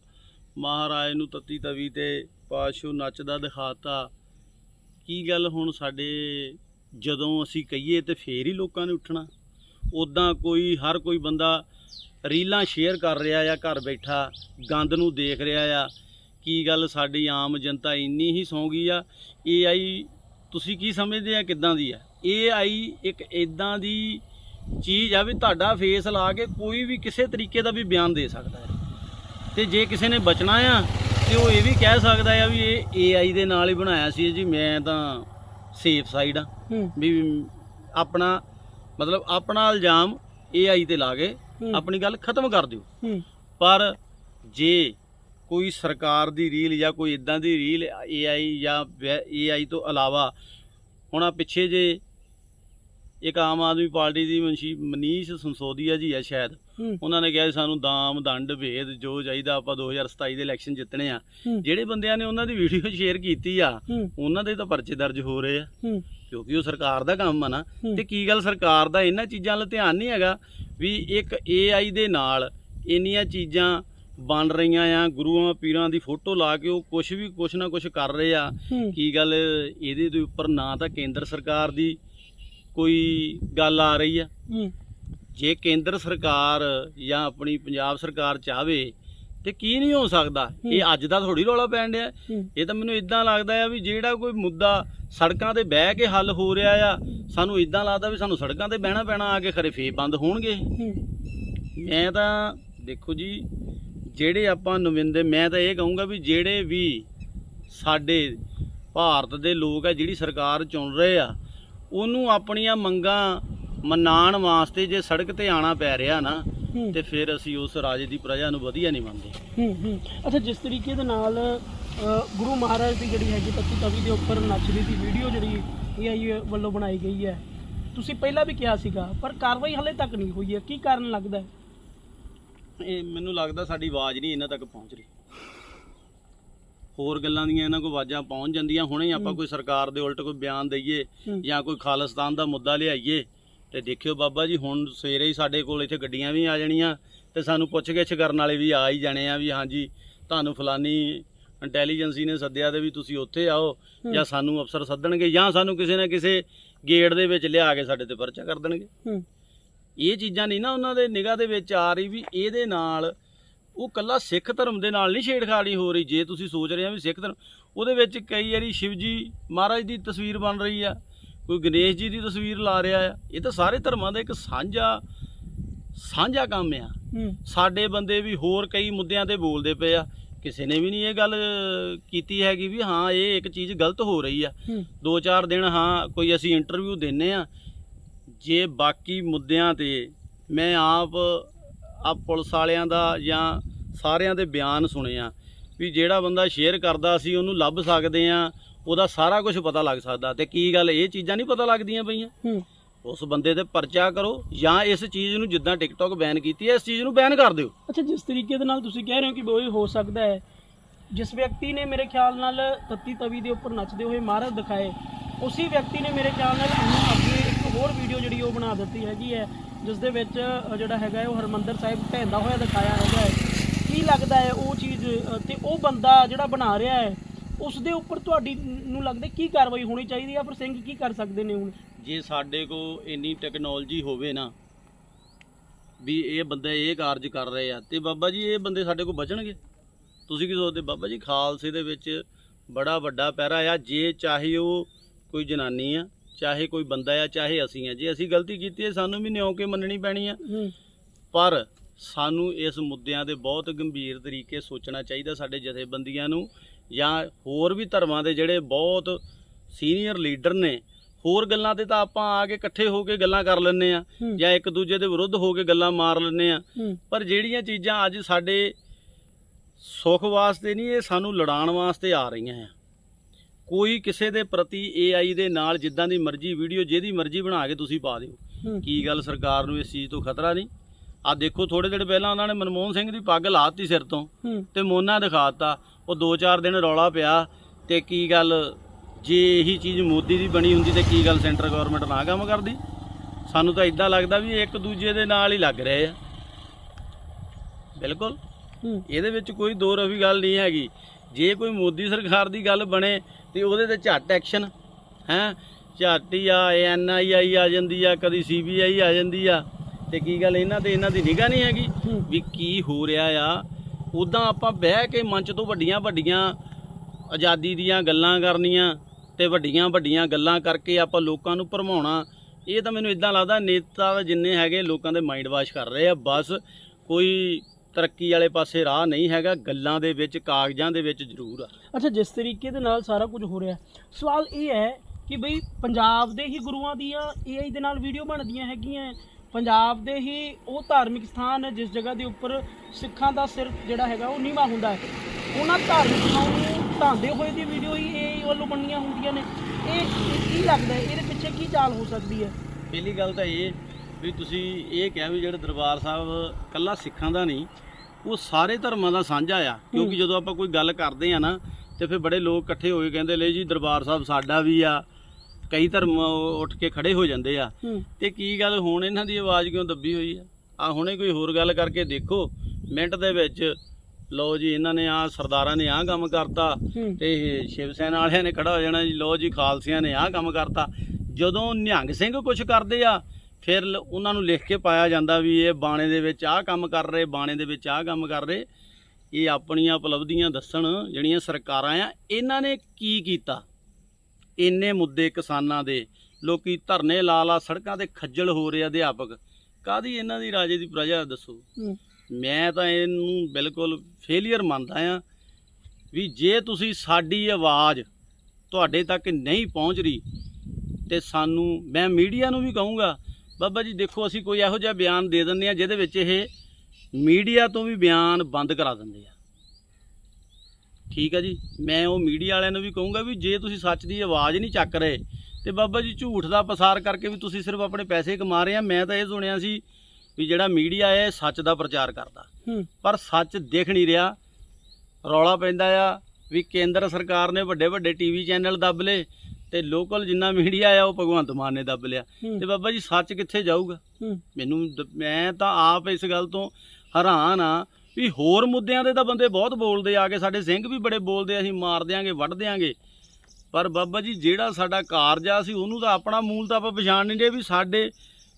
ਮਹਾਰਾਜ ਨੂੰ ਤੱਤੀ ਤਵੀ ਤੇ ਪਾਸ਼ੋ ਨੱਚਦਾ ਦਿਖਾਤਾ। ਕੀ ਗੱਲ ਹੁਣ ਸਾਡੇ ਜਦੋਂ ਅਸੀਂ ਕਹੀਏ ਤੇ ਫੇਰ ਹੀ ਲੋਕਾਂ ਨੇ ਉੱਠਣਾ। ਉਦਾਂ ਕੋਈ, ਹਰ ਕੋਈ ਬੰਦਾ ਰੀਲਾਂ ਸ਼ੇਅਰ ਕਰ ਰਿਹਾ ਆ, ਘਰ ਬੈਠਾ, ਗੰਦ ਨੂੰ ਦੇਖ ਰਿਹਾ ਆ। ਕੀ ਗੱਲ ਸਾਡੀ ਆਮ ਜਨਤਾ ਇੰਨੀ ਹੀ ਸੌਂ ਗਈ ਆ? AI ਤੁਸੀਂ ਕੀ ਸਮਝਦੇ ਆ ਕਿੱਦਾਂ ਦੀ ਆ? AI ਇੱਕ ਇਦਾਂ ਦੀ ਚੀਜ਼ ਆ ਵੀ ਤੁਹਾਡਾ ਫੇਸ ਲਾ ਕੇ ਕੋਈ ਵੀ ਕਿਸੇ ਤਰੀਕੇ ਦਾ ਵੀ ਬਿਆਨ ਦੇ ਸਕਦਾ ਹੈ। ਤੇ ਜੇ ਕਿਸੇ ਨੇ ਬਚਣਾ ਆ ਤੇ ਉਹ ਇਹ ਵੀ ਕਹਿ ਸਕਦਾ ਆ ਵੀ ਇਹ AI ਦੇ ਨਾਲ ਹੀ ਬਣਾਇਆ ਸੀ ਜੀ ਮੈਂ ਤਾਂ ਸੇਫ ਸਾਈਡ ਆ। ਵੀ ਆਪਣਾ ਮਤਲਬ ਆਪਣਾ ਇਲਜ਼ਾਮ AI ਤੇ ਲਾ ਕੇ। ਆਪਣੀ ਗੱਲ ਖਤਮ ਕਰ ਦਿਓ। ਪਰ ਜੇ ਕੋਈ ਸਰਕਾਰ ਦੀ ਰੀਲ ਜਾਂ ਕੋਈ ਇਦਾਂ ਦੀ ਰੀਲ AI ਜਾਂ AI ਤੋਂ ਇਲਾਵਾ ਹੁਣ ਆ ਪਿੱਛੇ ਜੇ ਇੱਕ ਆਮ ਆਦਮੀ ਪਾਰਟੀ ਦੀ ਮਨਸ਼ੀ ਮਨੀਸ਼ ਸੰਸੋਦੀਆ ਜੀ ਆ ਸ਼ਾਇਦ। ਹੂੰ। ਉਹਨਾਂ ਨੇ ਕਿਹਾ ਸਾਨੂੰ ਦਾਮ ਦੰਡ ਭੇਦ ਜੋ ਚਾਹੀਦਾ ਆਪਾਂ 2027 ਦੇ ਇਲੈਕਸ਼ਨ ਜਿੱਤਣੇ ਆ। ਹੂੰ। ਜਿਹੜੇ ਬੰਦਿਆਂ ਨੇ ਉਹਨਾਂ ਦੀ ਵੀਡੀਓ ਸ਼ੇਅਰ ਕੀਤੀ ਆ ਹੂੰ। ਉਹਨਾਂ ਦੇ ਤਾਂ ਪਰਚੇ ਦਰਜ ਹੋ ਰਹੇ ਆ। ਹੂੰ। ਕਿਉਂਕਿ ਉਹ ਸਰਕਾਰ ਦਾ ਕੰਮ ਆ ਨਾ। ਹੂੰ। ਤੇ ਕੀ ਗੱਲ ਸਰਕਾਰ ਦਾ ਇਹਨਾਂ ਚੀਜ਼ਾਂ ਵੱਲ ਧਿਆਨ ਨਹੀਂ ਹੈਗਾ? ਵੀ ਇੱਕ AI ਦੇ ਨਾਲ ਇੰਨੀਆਂ ਚੀਜ਼ਾਂ ਬਣ ਰਹੀਆਂ ਆ ਗੁਰੂਆਂ ਪੀਰਾਂ ਦੀ ਫੋਟੋ ਲਾ ਕੇ ਉਹ ਕੁਝ ਵੀ ਕੁਝ ਨਾ ਕੁਝ ਕਰ ਰਹੇ ਆ। ਹੂੰ। ਕੀ ਗੱਲ ਇਹਦੇ ਦੇ ਉੱਪਰ ਨਾ ਤਾਂ ਕੇਂਦਰ ਸਰਕਾਰ ਦੀ ਕੋਈ ਗੱਲ ਆ ਰਹੀ ਆ। ਜੇ ਕੇਂਦਰ ਸਰਕਾਰ ਜਾਂ ਆਪਣੀ ਪੰਜਾਬ ਸਰਕਾਰ ਚਾਹਵੇ ਤੇ ਕੀ ਨਹੀਂ ਹੋ ਸਕਦਾ? ਇਹ ਅੱਜ ਦਾ ਥੋੜੀ ਰੌਲਾ ਪੈਣ ਡਿਆ। ਇਹ ਤਾਂ ਮੈਨੂੰ ਇਦਾਂ ਲੱਗਦਾ ਆ ਵੀ ਜਿਹੜਾ ਕੋਈ ਮੁੱਦਾ ਸੜਕਾਂ ਤੇ ਬਹਿ ਕੇ ਹੱਲ ਹੋ ਰਿਹਾ ਆ ਸਾਨੂੰ ਇਦਾਂ ਲੱਗਦਾ ਵੀ ਸਾਨੂੰ ਸੜਕਾਂ ਤੇ ਬਹਿਣਾ ਪੈਣਾ ਆ ਕੇ ਖਰੇ ਫੇਰ ਬੰਦ ਹੋਣਗੇ। ਮੈਂ ਤਾਂ ਦੇਖੋ ਜੀ ਜਿਹੜੇ ਆਪਾਂ ਨੁਮਾਇੰਦੇ ਮੈਂ ਤਾਂ ਇਹ ਕਹੂੰਗਾ ਵੀ ਜਿਹੜੇ ਵੀ ਸਾਡੇ ਭਾਰਤ ਦੇ ਲੋਕ ਆ ਜਿਹੜੀ ਸਰਕਾਰ ਚੁਣ ਰਹੇ ਆ ਉਹਨੂੰ ਆਪਣੀਆਂ ਮੰਗਾਂ ਮਨਾਉਣ ਵਾਸਤੇ ਜੇ ਸੜਕ ਤੇ ਆਣਾ ਪੈ ਰਿਹਾ ਨਾ ਤੇ ਫਿਰ ਅਸੀਂ ਉਸ ਰਾਜ ਦੀ ਪ੍ਰਜਾ ਨੂੰ ਵਧੀਆ ਨਹੀਂ ਮੰਨਦੇ। ਹੂੰ ਹੂੰ। ਅੱਛਾ ਜਿਸ ਤਰੀਕੇ ਦੇ ਨਾਲ ਗੁਰੂ ਮਹਾਰਾਜ ਦੀ ਜਿਹੜੀ ਹੈਗੀ ਤੱਤੀ ਤਵੀ ਦੇ ਉੱਪਰ ਨੱਚਦੀ ਦੀ ਵੀਡੀਓ ਜਿਹੜੀ AI ਵੱਲੋਂ ਬਣਾਈ ਗਈ ਹੈ ਤੁਸੀਂ ਪਹਿਲਾਂ ਵੀ ਕਿਹਾ ਸੀਗਾ ਪਰ ਕਾਰਵਾਈ ਹਲੇ ਤੱਕ ਨਹੀਂ ਹੋਈ ਹੈ। ਕੀ ਕਾਰਨ ਲੱਗਦਾ ਹੈ? ਇਹ ਮੈਨੂੰ ਲੱਗਦਾ ਸਾਡੀ ਆਵਾਜ਼ ਨਹੀਂ ਇਹਨਾਂ ਤੱਕ ਪਹੁੰਚ ਰਹੀ। ਹੋਰ ਗੱਲਾਂ ਦੀਆਂ ਇਹਨਾਂ ਕੋਲ ਆਵਾਜ਼ਾਂ ਪਹੁੰਚ ਜਾਂਦੀਆਂ ਹੁਣੇ ਆਪਾਂ ਕੋਈ ਸਰਕਾਰ ਦੇ ਉਲਟ ਕੋਈ ਬਿਆਨ ਦਈਏ। ਜਾਂ ਕੋਈ ਖਾਲਿਸਤਾਨ ਦਾ ਮੁੱਦਾ ਲਿਆਈਏ ਤੇ ਦੇਖਿਓ ਬਾਬਾ ਜੀ ਹੁਣ ਸਵੇਰੇ ਹੀ ਸਾਡੇ ਕੋਲ ਇੱਥੇ ਗੱਡੀਆਂ ਵੀ ਆ ਜਾਣੀਆਂ ਤੇ ਸਾਨੂੰ ਪੁੱਛ-ਗਿੱਛ ਕਰਨ ਵਾਲੇ ਵੀ ਆ ਹੀ ਜਾਣੇ ਆ ਵੀ ਹਾਂਜੀ ਤੁਹਾਨੂੰ ਫਲਾਨੀ ਇੰਟੈਲੀਜੈਂਸੀ ਨੇ ਸੱਦਿਆ ਤੇ ਵੀ ਤੁਸੀਂ ਉੱਥੇ ਆਓ। ਜਾਂ ਸਾਨੂੰ ਅਫਸਰ ਸੱਦਣਗੇ ਜਾਂ ਸਾਨੂੰ ਕਿਸੇ ਨਾ ਕਿਸੇ ਗੇਟ ਦੇ ਵਿੱਚ ਲਿਆ ਕੇ ਸਾਡੇ ਤੇ ਪਰਚਾ ਕਰ ਦੇਣਗੇ ਇਹ ਚੀਜ਼ਾਂ ਨਹੀਂ ਨਾ ਉਹਨਾਂ ਦੇ ਨਿਗਾਹ ਦੇ ਵਿੱਚ ਆ ਰਹੀ ਵੀ ਇਹਦੇ ਨਾਲ ਉਹ ਕੱਲਾ ਸਿੱਖ ਧਰਮ ਦੇ ਨਾਲ ਨਹੀਂ ਛੇੜਖਾੜੀ ਹੋ ਰਹੀ ਜੇ ਤੁਸੀਂ ਸੋਚ ਰਹੇ ਆ ਵੀ ਸਿੱਖ ਧਰਮ ਉਹਦੇ ਵਿੱਚ ਕਈ ਵਾਰੀ ਸ਼ਿਵ ਜੀ ਮਹਾਰਾਜ ਦੀ ਤਸਵੀਰ ਬਣ ਰਹੀ ਆ ਕੋਈ ਗਣੇਸ਼ ਜੀ ਦੀ ਤਸਵੀਰ ਲਾ ਰਿਹਾ ਆ ਇਹ ਤਾਂ ਸਾਰੇ ਧਰਮਾਂ ਦਾ ਇੱਕ ਸਾਂਝਾ ਸਾਂਝਾ ਕੰਮ ਆ। ਸਾਡੇ ਬੰਦੇ ਵੀ ਹੋਰ ਕਈ ਮੁੱਦਿਆਂ ਤੇ ਬੋਲਦੇ ਪਏ ਆ ਕਿਸੇ ਨੇ ਵੀ ਨਹੀਂ ਇਹ ਗੱਲ ਕੀਤੀ ਹੈਗੀ ਵੀ ਹਾਂ ਇਹ ਇੱਕ ਚੀਜ਼ ਗਲਤ ਹੋ ਰਹੀ ਆ। ਦੋ ਚਾਰ ਦਿਨ ਹਾਂ ਕੋਈ ਅਸੀਂ ਇੰਟਰਵਿਊ ਦਿੰਨੇ ਆ ਜੇ ਬਾਕੀ ਮੁੱਦਿਆਂ ਤੇ ਮੈਂ ਆਪ ਆ ਪੁਲਿਸ ਵਾਲਿਆਂ ਦਾ ਜਾਂ ਸਾਰਿਆਂ ਦੇ ਬਿਆਨ ਸੁਣੇ ਆ ਵੀ ਜਿਹੜਾ ਬੰਦਾ ਸ਼ੇਅਰ ਕਰਦਾ ਸੀ ਉਹਨੂੰ ਲੱਭ ਸਕਦੇ ਆ ਉਹਦਾ ਸਾਰਾ ਕੁਝ ਪਤਾ ਲੱਗ ਸਕਦਾ। ਤੇ ਕੀ ਗੱਲ ਇਹ ਚੀਜ਼ਾਂ ਨਹੀਂ ਪਤਾ ਲੱਗਦੀਆਂ ਪਈਆਂ? ਹੂੰ। ਉਸ ਬੰਦੇ ਤੇ ਪਰਚਾ ਕਰੋ ਜਾਂ ਇਸ ਚੀਜ਼ ਨੂੰ ਜਿੱਦਾਂ ਟਿਕਟੌਕ ਬੈਨ ਕੀਤੀ ਹੈ ਇਸ ਚੀਜ਼ ਨੂੰ ਬੈਨ ਕਰ ਦਿਓ। ਅੱਛਾ ਜਿਸ ਤਰੀਕੇ ਦੇ ਨਾਲ ਤੁਸੀਂ ਕਹਿ ਰਹੇ ਹੋ ਕਿ ਬੋਏ ਹੋ ਸਕਦਾ ਹੈ ਜਿਸ ਵਿਅਕਤੀ ਨੇ ਮੇਰੇ ਖਿਆਲ ਨਾਲ ਤੱਤੀ ਤਵੀ ਦੇ ਉੱਪਰ ਨੱਚਦੇ ਹੋਏ ਮਹਾਰਾਜ ਦਿਖਾਏ ਉਸੇ ਵਿਅਕਤੀ ਨੇ ਮੇਰੇ ਖਿਆਲ ਨਾਲ ਹੋਰ ਵੀਡੀਓ ਜਿਹੜੀ ਉਹ ਬਣਾ ਦਿੱਤੀ ਹੈਗੀ ਹੈ ਜਿਸ ਦੇ ਵਿੱਚ ਜਿਹੜਾ ਹੈਗਾ ਉਹ ਹਰਮੰਦਰ ਸਾਹਿਬ ਢਹਿੰਦਾ ਹੋਇਆ ਦਿਖਾਇਆ ਹੈਗਾ ਹੈ। ਕੀ ਲੱਗਦਾ ਹੈ ਉਹ ਚੀਜ਼ ਅ, ਤੇ ਉਹ ਬੰਦਾ ਜਿਹੜਾ ਬਣਾ ਰਿਹਾ ਹੈ ਉਸ ਦੇ ਉੱਪਰ ਤੁਹਾਡੀ ਨੂੰ ਲੱਗਦਾ ਕੀ ਕਾਰਵਾਈ ਹੋਣੀ ਚਾਹੀਦੀ ਹੈ ਪਰ ਸਿੰਘ ਕੀ ਕਰ ਸਕਦੇ ਨੇ ਹੁਣ? ਜੇ ਸਾਡੇ ਕੋ ਇੰਨੀ ਟੈਕਨੋਲੋਜੀ ਹੋਵੇ ਨਾ ਵੀ ਇਹ ਬੰਦੇ ਇਹ ਕਾਰਜ ਕਰ ਰਹੇ ਆ ਤੇ ਬਾਬਾ ਜੀ ਇਹ ਬੰਦੇ ਸਾਡੇ ਕੋ ਬਚਣਗੇ। ਤੁਸੀਂ ਕੀ ਸੋਚਦੇ? ਬਾਬਾ ਜੀ ਖਾਲਸੇ ਦੇ ਵਿੱਚ ਬੜਾ ਵੱਡਾ ਪਹਿਰਾ ਆ ਜੇ ਚਾਹੇ ਉਹ ਕੋਈ ਜਨਾਨੀ ਆ ਚਾਹੇ ਕੋਈ ਬੰਦਾ ਆ ਚਾਹੇ ਅਸੀਂ ਆ। ਜੇ ਅਸੀਂ ਗਲਤੀ ਕੀਤੀ ਹੈ ਸਾਨੂੰ ਵੀ ਨਿਉ ਕੇ ਮੰਨਣੀ ਪੈਣੀ ਆ। ਪਰ ਸਾਨੂੰ ਇਸ ਮੁੱਦਿਆਂ ਦੇ ਬਹੁਤ ਗੰਭੀਰ ਤਰੀਕੇ ਸੋਚਣਾ ਚਾਹੀਦਾ ਸਾਡੇ ਜਥੇਬੰਦੀਆਂ ਨੂੰ ਜਾਂ ਹੋਰ ਵੀ ਧਰਮਾਂ ਦੇ ਜਿਹੜੇ ਬਹੁਤ ਸੀਨੀਅਰ ਲੀਡਰ ਨੇ ਹੋਰ ਗੱਲਾਂ ਤੇ ਤਾਂ ਆਪਾਂ ਆ ਕੇ ਇਕੱਠੇ ਹੋ ਕੇ ਗੱਲਾਂ ਕਰ ਲੈਂਦੇ ਆ ਜਾਂ ਇੱਕ ਦੂਜੇ ਦੇ ਵਿਰੁੱਧ ਹੋ ਕੇ ਗੱਲਾਂ ਮਾਰ ਲੈਂਦੇ ਆ। ਪਰ ਜਿਹੜੀਆਂ ਚੀਜ਼ਾਂ ਅੱਜ ਸਾਡੇ ਸੁੱਖ ਵਾਸਤੇ ਨਹੀਂ ਇਹ ਸਾਨੂੰ ਲੜਾਉਣ ਵਾਸਤੇ ਆ ਰਹੀਆਂ ਆ। ਕੋਈ ਕਿਸੇ ਦੇ ਪ੍ਰਤੀ AI ਦੇ ਨਾਲ ਜਿੱਦਾਂ ਦੀ ਮਰਜ਼ੀ ਵੀਡੀਓ ਜਿਹਦੀ ਮਰਜ਼ੀ ਬਣਾ ਕੇ ਤੁਸੀਂ ਪਾ ਦਿਓ। ਕੀ ਗੱਲ ਸਰਕਾਰ ਨੂੰ ਇਸ ਚੀਜ਼ ਤੋਂ ਖਤਰਾ ਨਹੀਂ? ਆ ਦੇਖੋ ਥੋੜੇ ਦਿਨ ਪਹਿਲਾਂ ਉਹਨਾਂ ਨੇ ਮਨਮੋਹਨ ਸਿੰਘ ਦੀ ਪੱਗ ਲਾਤੀ ਸਿਰ ਤੋਂ ਤੇ ਮੋਨਾ ਦਿਖਾਤਾ। ਉਹ 2-4 ਦਿਨ ਰੌਲਾ ਪਿਆ ਤੇ ਕੀ ਗੱਲ ਜੇ ਇਹੀ ਚੀਜ਼ ਮੋਦੀ ਦੀ ਬਣੀ ਹੁੰਦੀ ਤੇ ਕੀ ਗੱਲ ਸੈਂਟਰ ਗਵਰਨਮੈਂਟ ਨਾ ਕੰਮ ਕਰਦੀ? ਸਾਨੂੰ ਤਾਂ ਇਦਾਂ ਲੱਗਦਾ ਵੀ ਇੱਕ ਦੂਜੇ ਦੇ ਨਾਲ ਹੀ ਲੱਗ ਰਹੇ ਆ। ਬਿਲਕੁਲ। ਇਹਦੇ ਵਿੱਚ ਕੋਈ ਦੋ ਰਵੀ ਗੱਲ ਨਹੀਂ ਹੈਗੀ। ਜੇ ਕੋਈ ਮੋਦੀ ਸਰਕਾਰ ਦੀ ਗੱਲ ਬਣੇ ਤੇ ਉਹਦੇ ਤੇ ਝੱਟ ਐਕਸ਼ਨ ਹੈ? ਝੱਟ ਹੀ ਆ ਐਨਆਈਆਈ ਆ ਜਾਂਦੀ ਆ ਕਦੀ ਸੀਬੀਆਈ ਆ ਜਾਂਦੀ ਆ। ਤੇ ਕੀ ਗੱਲ ਇਹਨਾਂ ਤੇ ਇਹਨਾਂ ਦੀ ਨਿਗਾਹ ਨਹੀਂ ਹੈਗੀ ਵੀ ਕੀ ਹੋ ਰਿਹਾ ਆ। ਉਦਾਂ ਆਪਾਂ ਬਹਿ ਕੇ ਮੰਚ ਤੋਂ ਵੱਡੀਆਂ ਵੱਡੀਆਂ ਆਜ਼ਾਦੀ ਦੀਆਂ ਗੱਲਾਂ ਕਰਨੀਆਂ ਤੇ ਵੱਡੀਆਂ ਵੱਡੀਆਂ ਗੱਲਾਂ ਕਰਕੇ ਆਪਾਂ ਲੋਕਾਂ ਨੂੰ ਭਰਮਾਉਣਾ ਇਹ ਤਾਂ ਮੈਨੂੰ ਇਦਾਂ ਲੱਗਦਾ ਨੇਤਾ ਜਿੰਨੇ ਹੈਗੇ ਲੋਕਾਂ ਦੇ ਮਾਈਂਡ ਵਾਸ਼ ਕਰ ਰਹੇ ਆ। ਬਸ ਕੋਈ ਤਰੱਕੀ ਵਾਲੇ ਪਾਸੇ ਰਾਹ ਨਹੀਂ ਹੈਗਾ ਗੱਲਾਂ ਦੇ ਵਿੱਚ ਕਾਗਜ਼ਾਂ ਦੇ ਵਿੱਚ ਜ਼ਰੂਰ ਆ। ਅੱਛਾ ਜਿਸ ਤਰੀਕੇ ਦੇ ਨਾਲ ਸਾਰਾ ਕੁਝ ਹੋ ਰਿਹਾ ਸਵਾਲ ਇਹ ਹੈ ਕਿ ਬਈ ਪੰਜਾਬ ਦੇ ਹੀ ਗੁਰੂਆਂ ਦੀਆਂ AI ਦੇ ਨਾਲ ਵੀਡੀਓ ਬਣਦੀਆਂ ਹੈਗੀਆਂ। ਪੰਜਾਬ ਦੇ ਹੀ ਉਹ ਧਾਰਮਿਕ ਸਥਾਨ ਹੈ ਜਿਸ ਜਗ੍ਹਾ ਦੇ ਉੱਪਰ ਸਿੱਖਾਂ ਦਾ ਸਿਰ ਜਿਹੜਾ ਹੈਗਾ ਉਹ ਨੀਵਾ ਹੁੰਦਾ ਹੈ। ਉਹਨਾਂ ਧਾਰਮਿਕ ਸਥਾਨ ਨੂੰ ਢਾਂਦੇ ਹੋਏ ਦੀ ਵੀਡੀਓ ਹੀ AI ਵੱਲੋਂ ਬਣਨੀਆਂ ਹੁੰਦੀਆਂ ਨੇ। ਇਹ ਕੀ ਲੱਗਦਾ ਇਹਦੇ ਪਿੱਛੇ ਕੀ ਚਾਲ ਹੋ ਸਕਦੀ ਹੈ? ਪਹਿਲੀ ਗੱਲ ਤਾਂ ਇਹ ਵੀ ਤੁਸੀਂ ਇਹ ਕਿਹਾ ਵੀ ਜਿਹੜਾ ਦਰਬਾਰ ਸਾਹਿਬ ਕੱਲਾ ਸਿੱਖਾਂ ਦਾ ਨਹੀਂ ਉਹ ਸਾਰੇ ਧਰਮਾਂ ਦਾ ਸਾਂਝਾ ਆ ਕਿਉਂਕਿ ਜਦੋਂ ਆਪਾਂ ਕੋਈ ਗੱਲ ਕਰਦੇ ਆ ਨਾ ਤੇ ਫਿਰ ਬੜੇ ਲੋਕ ਇਕੱਠੇ ਹੋ ਕੇ ਕਹਿੰਦੇ ਲੈ ਜੀ ਦਰਬਾਰ ਸਾਹਿਬ ਸਾਡਾ ਵੀ ਆ ਕਈ ਧਰਮ ਉੱਠ ਕੇ ਖੜੇ ਹੋ ਜਾਂਦੇ ਆ। ਤੇ ਕੀ ਗੱਲ ਹੁਣ ਇਹਨਾਂ ਦੀ ਆਵਾਜ਼ ਕਿਉਂ ਦੱਬੀ ਹੋਈ ਆ? ਆ ਹੁਣੇ ਕੋਈ ਹੋਰ ਗੱਲ ਕਰਕੇ ਦੇਖੋ ਮਿੰਟ ਦੇ ਵਿੱਚ ਲਓ ਜੀ ਇਹਨਾਂ ਨੇ ਆ ਸਰਦਾਰਾਂ ਨੇ ਆ ਕੰਮ ਕਰਤਾ ਤੇ ਸ਼ਿਵ ਸੈਨਾ ਵਾਲਿਆਂ ਨੇ ਖੜਾ ਹੋ ਜਾਣਾ ਜੀ ਲੋ ਜੀ ਖਾਲਸਿਆਂ ਨੇ ਆਹ ਕੰਮ ਕਰਤਾ। ਜਦੋਂ ਨਿਹੰਗ ਸਿੰਘ ਕੁਝ ਕਰਦੇ ਆ ਫਿਰ ਉਹਨਾਂ ਨੂੰ ਲਿਖ ਕੇ ਪਾਇਆ ਜਾਂਦਾ ਵੀ ਇਹ ਬਾਣੇ ਦੇ ਵਿੱਚ ਆਹ ਕੰਮ ਕਰ ਰਹੇ ਬਾਣੇ ਦੇ ਵਿੱਚ ਆਹ ਕੰਮ ਕਰ ਰਹੇ। ਇਹ ਆਪਣੀਆਂ ਉਪਲਬਧੀਆਂ ਦੱਸਣ ਜਿਹੜੀਆਂ ਸਰਕਾਰਾਂ ਆ ਇਹਨਾਂ ਨੇ ਕੀ ਕੀਤਾ? ਇੰਨੇ ਮੁੱਦੇ ਕਿਸਾਨਾਂ ਦੇ ਲੋਕੀ ਧਰਨੇ ਲਾ ਲਾ ਸੜਕਾਂ ਤੇ ਖੱਜਲ ਹੋ ਰਹੇ ਅਧਿਆਪਕ। ਕਾਦੀ ਇਹਨਾਂ ਦੀ ਰਾਜੇ ਦੀ ਪ੍ਰਜਾ ਦੱਸੋ? ਮੈਂ ਤਾਂ ਇਹਨੂੰ ਬਿਲਕੁਲ ਫੇਲਿਅਰ ਮੰਨਦਾ ਆ ਵੀ ਜੇ ਤੁਸੀਂ ਸਾਡੀ ਆਵਾਜ਼ ਤੁਹਾਡੇ ਤੱਕ ਨਹੀਂ ਪਹੁੰਚ ਰਹੀ ਤੇ ਸਾਨੂੰ ਮੈਂ ਮੀਡੀਆ ਨੂੰ ਵੀ ਕਹੂੰਗਾ ਬਾਬਾ ਜੀ ਦੇਖੋ ਅਸੀਂ ਕੋਈ ਇਹੋ ਜਿਹਾ ਬਿਆਨ ਦੇ ਦਿੰਦੇ ਆ ਜਿਹਦੇ ਵਿੱਚ ਇਹ ਮੀਡੀਆ ਤੋਂ ਵੀ ਬਿਆਨ ਬੰਦ ਕਰਾ ਦਿੰਦੇ ਆ। ਠੀਕ ਆ ਜੀ? ਮੈਂ ਉਹ ਮੀਡੀਆ ਵਾਲਿਆਂ ਨੂੰ ਵੀ ਕਹੂੰਗਾ ਵੀ ਜੇ ਤੁਸੀਂ ਸੱਚ ਦੀ ਆਵਾਜ਼ ਨਹੀਂ ਚੱਕ ਰਹੇ ਤੇ ਬਾਬਾ ਜੀ ਝੂਠ ਦਾ ਪਸਾਰ ਕਰਕੇ ਵੀ ਤੁਸੀਂ ਸਿਰਫ ਆਪਣੇ ਪੈਸੇ ਕਮਾ ਰਹੇ ਆ। ਮੈਂ ਤਾਂ ਇਹ ਸੁਣਿਆ ਸੀ ਵੀ ਜਿਹੜਾ ਮੀਡੀਆ ਹੈ ਸੱਚ ਦਾ ਪ੍ਰਚਾਰ ਕਰਦਾ। ਪਰ ਸੱਚ ਦਿਖ ਨਹੀਂ ਰਿਹਾ। ਰੌਲਾ ਪੈਂਦਾ ਆ ਵੀ ਕੇਂਦਰ ਸਰਕਾਰ ਨੇ ਵੱਡੇ ਵੱਡੇ ਟੀਵੀ ਚੈਨਲ ਦੱਬ ਲਏ। ਤੇ ਲੋਕਲ ਜਿੰਨਾ ਮੀਡੀਆ ਆ ਉਹ ਭਗਵੰਤ ਮਾਨ ਨੇ ਦੱਬ ਲਿਆ। ਤੇ ਬਾਬਾ ਜੀ ਸੱਚ ਕਿੱਥੇ ਜਾਊਗਾ? ਮੈਨੂੰ ਦ- ਮੈਂ ਤਾਂ ਆਪ ਇਸ ਗੱਲ ਤੋਂ ਹੈਰਾਨ ਆ ਵੀ ਹੋਰ ਮੁੱਦਿਆਂ ਦੇ ਤਾਂ ਬੰਦੇ ਬਹੁਤ ਬੋਲਦੇ ਆ ਕੇ ਸਾਡੇ ਸਿੰਘ ਵੀ ਬੜੇ ਬੋਲਦੇ ਆ, ਅਸੀਂ ਮਾਰ ਦਿਆਂਗੇ ਵੱਢ ਦਿਆਂਗੇ। ਪਰ ਬਾਬਾ ਜੀ ਜਿਹੜਾ ਸਾਡਾ ਕਾਰਜ ਆ ਸੀ ਉਹਨੂੰ ਤਾਂ ਆਪਣਾ ਮੂਲ ਤਾਂ ਆਪਾਂ ਪਛਾਣ ਨਹੀਂ ਰਹੇ ਵੀ ਸਾਡੇ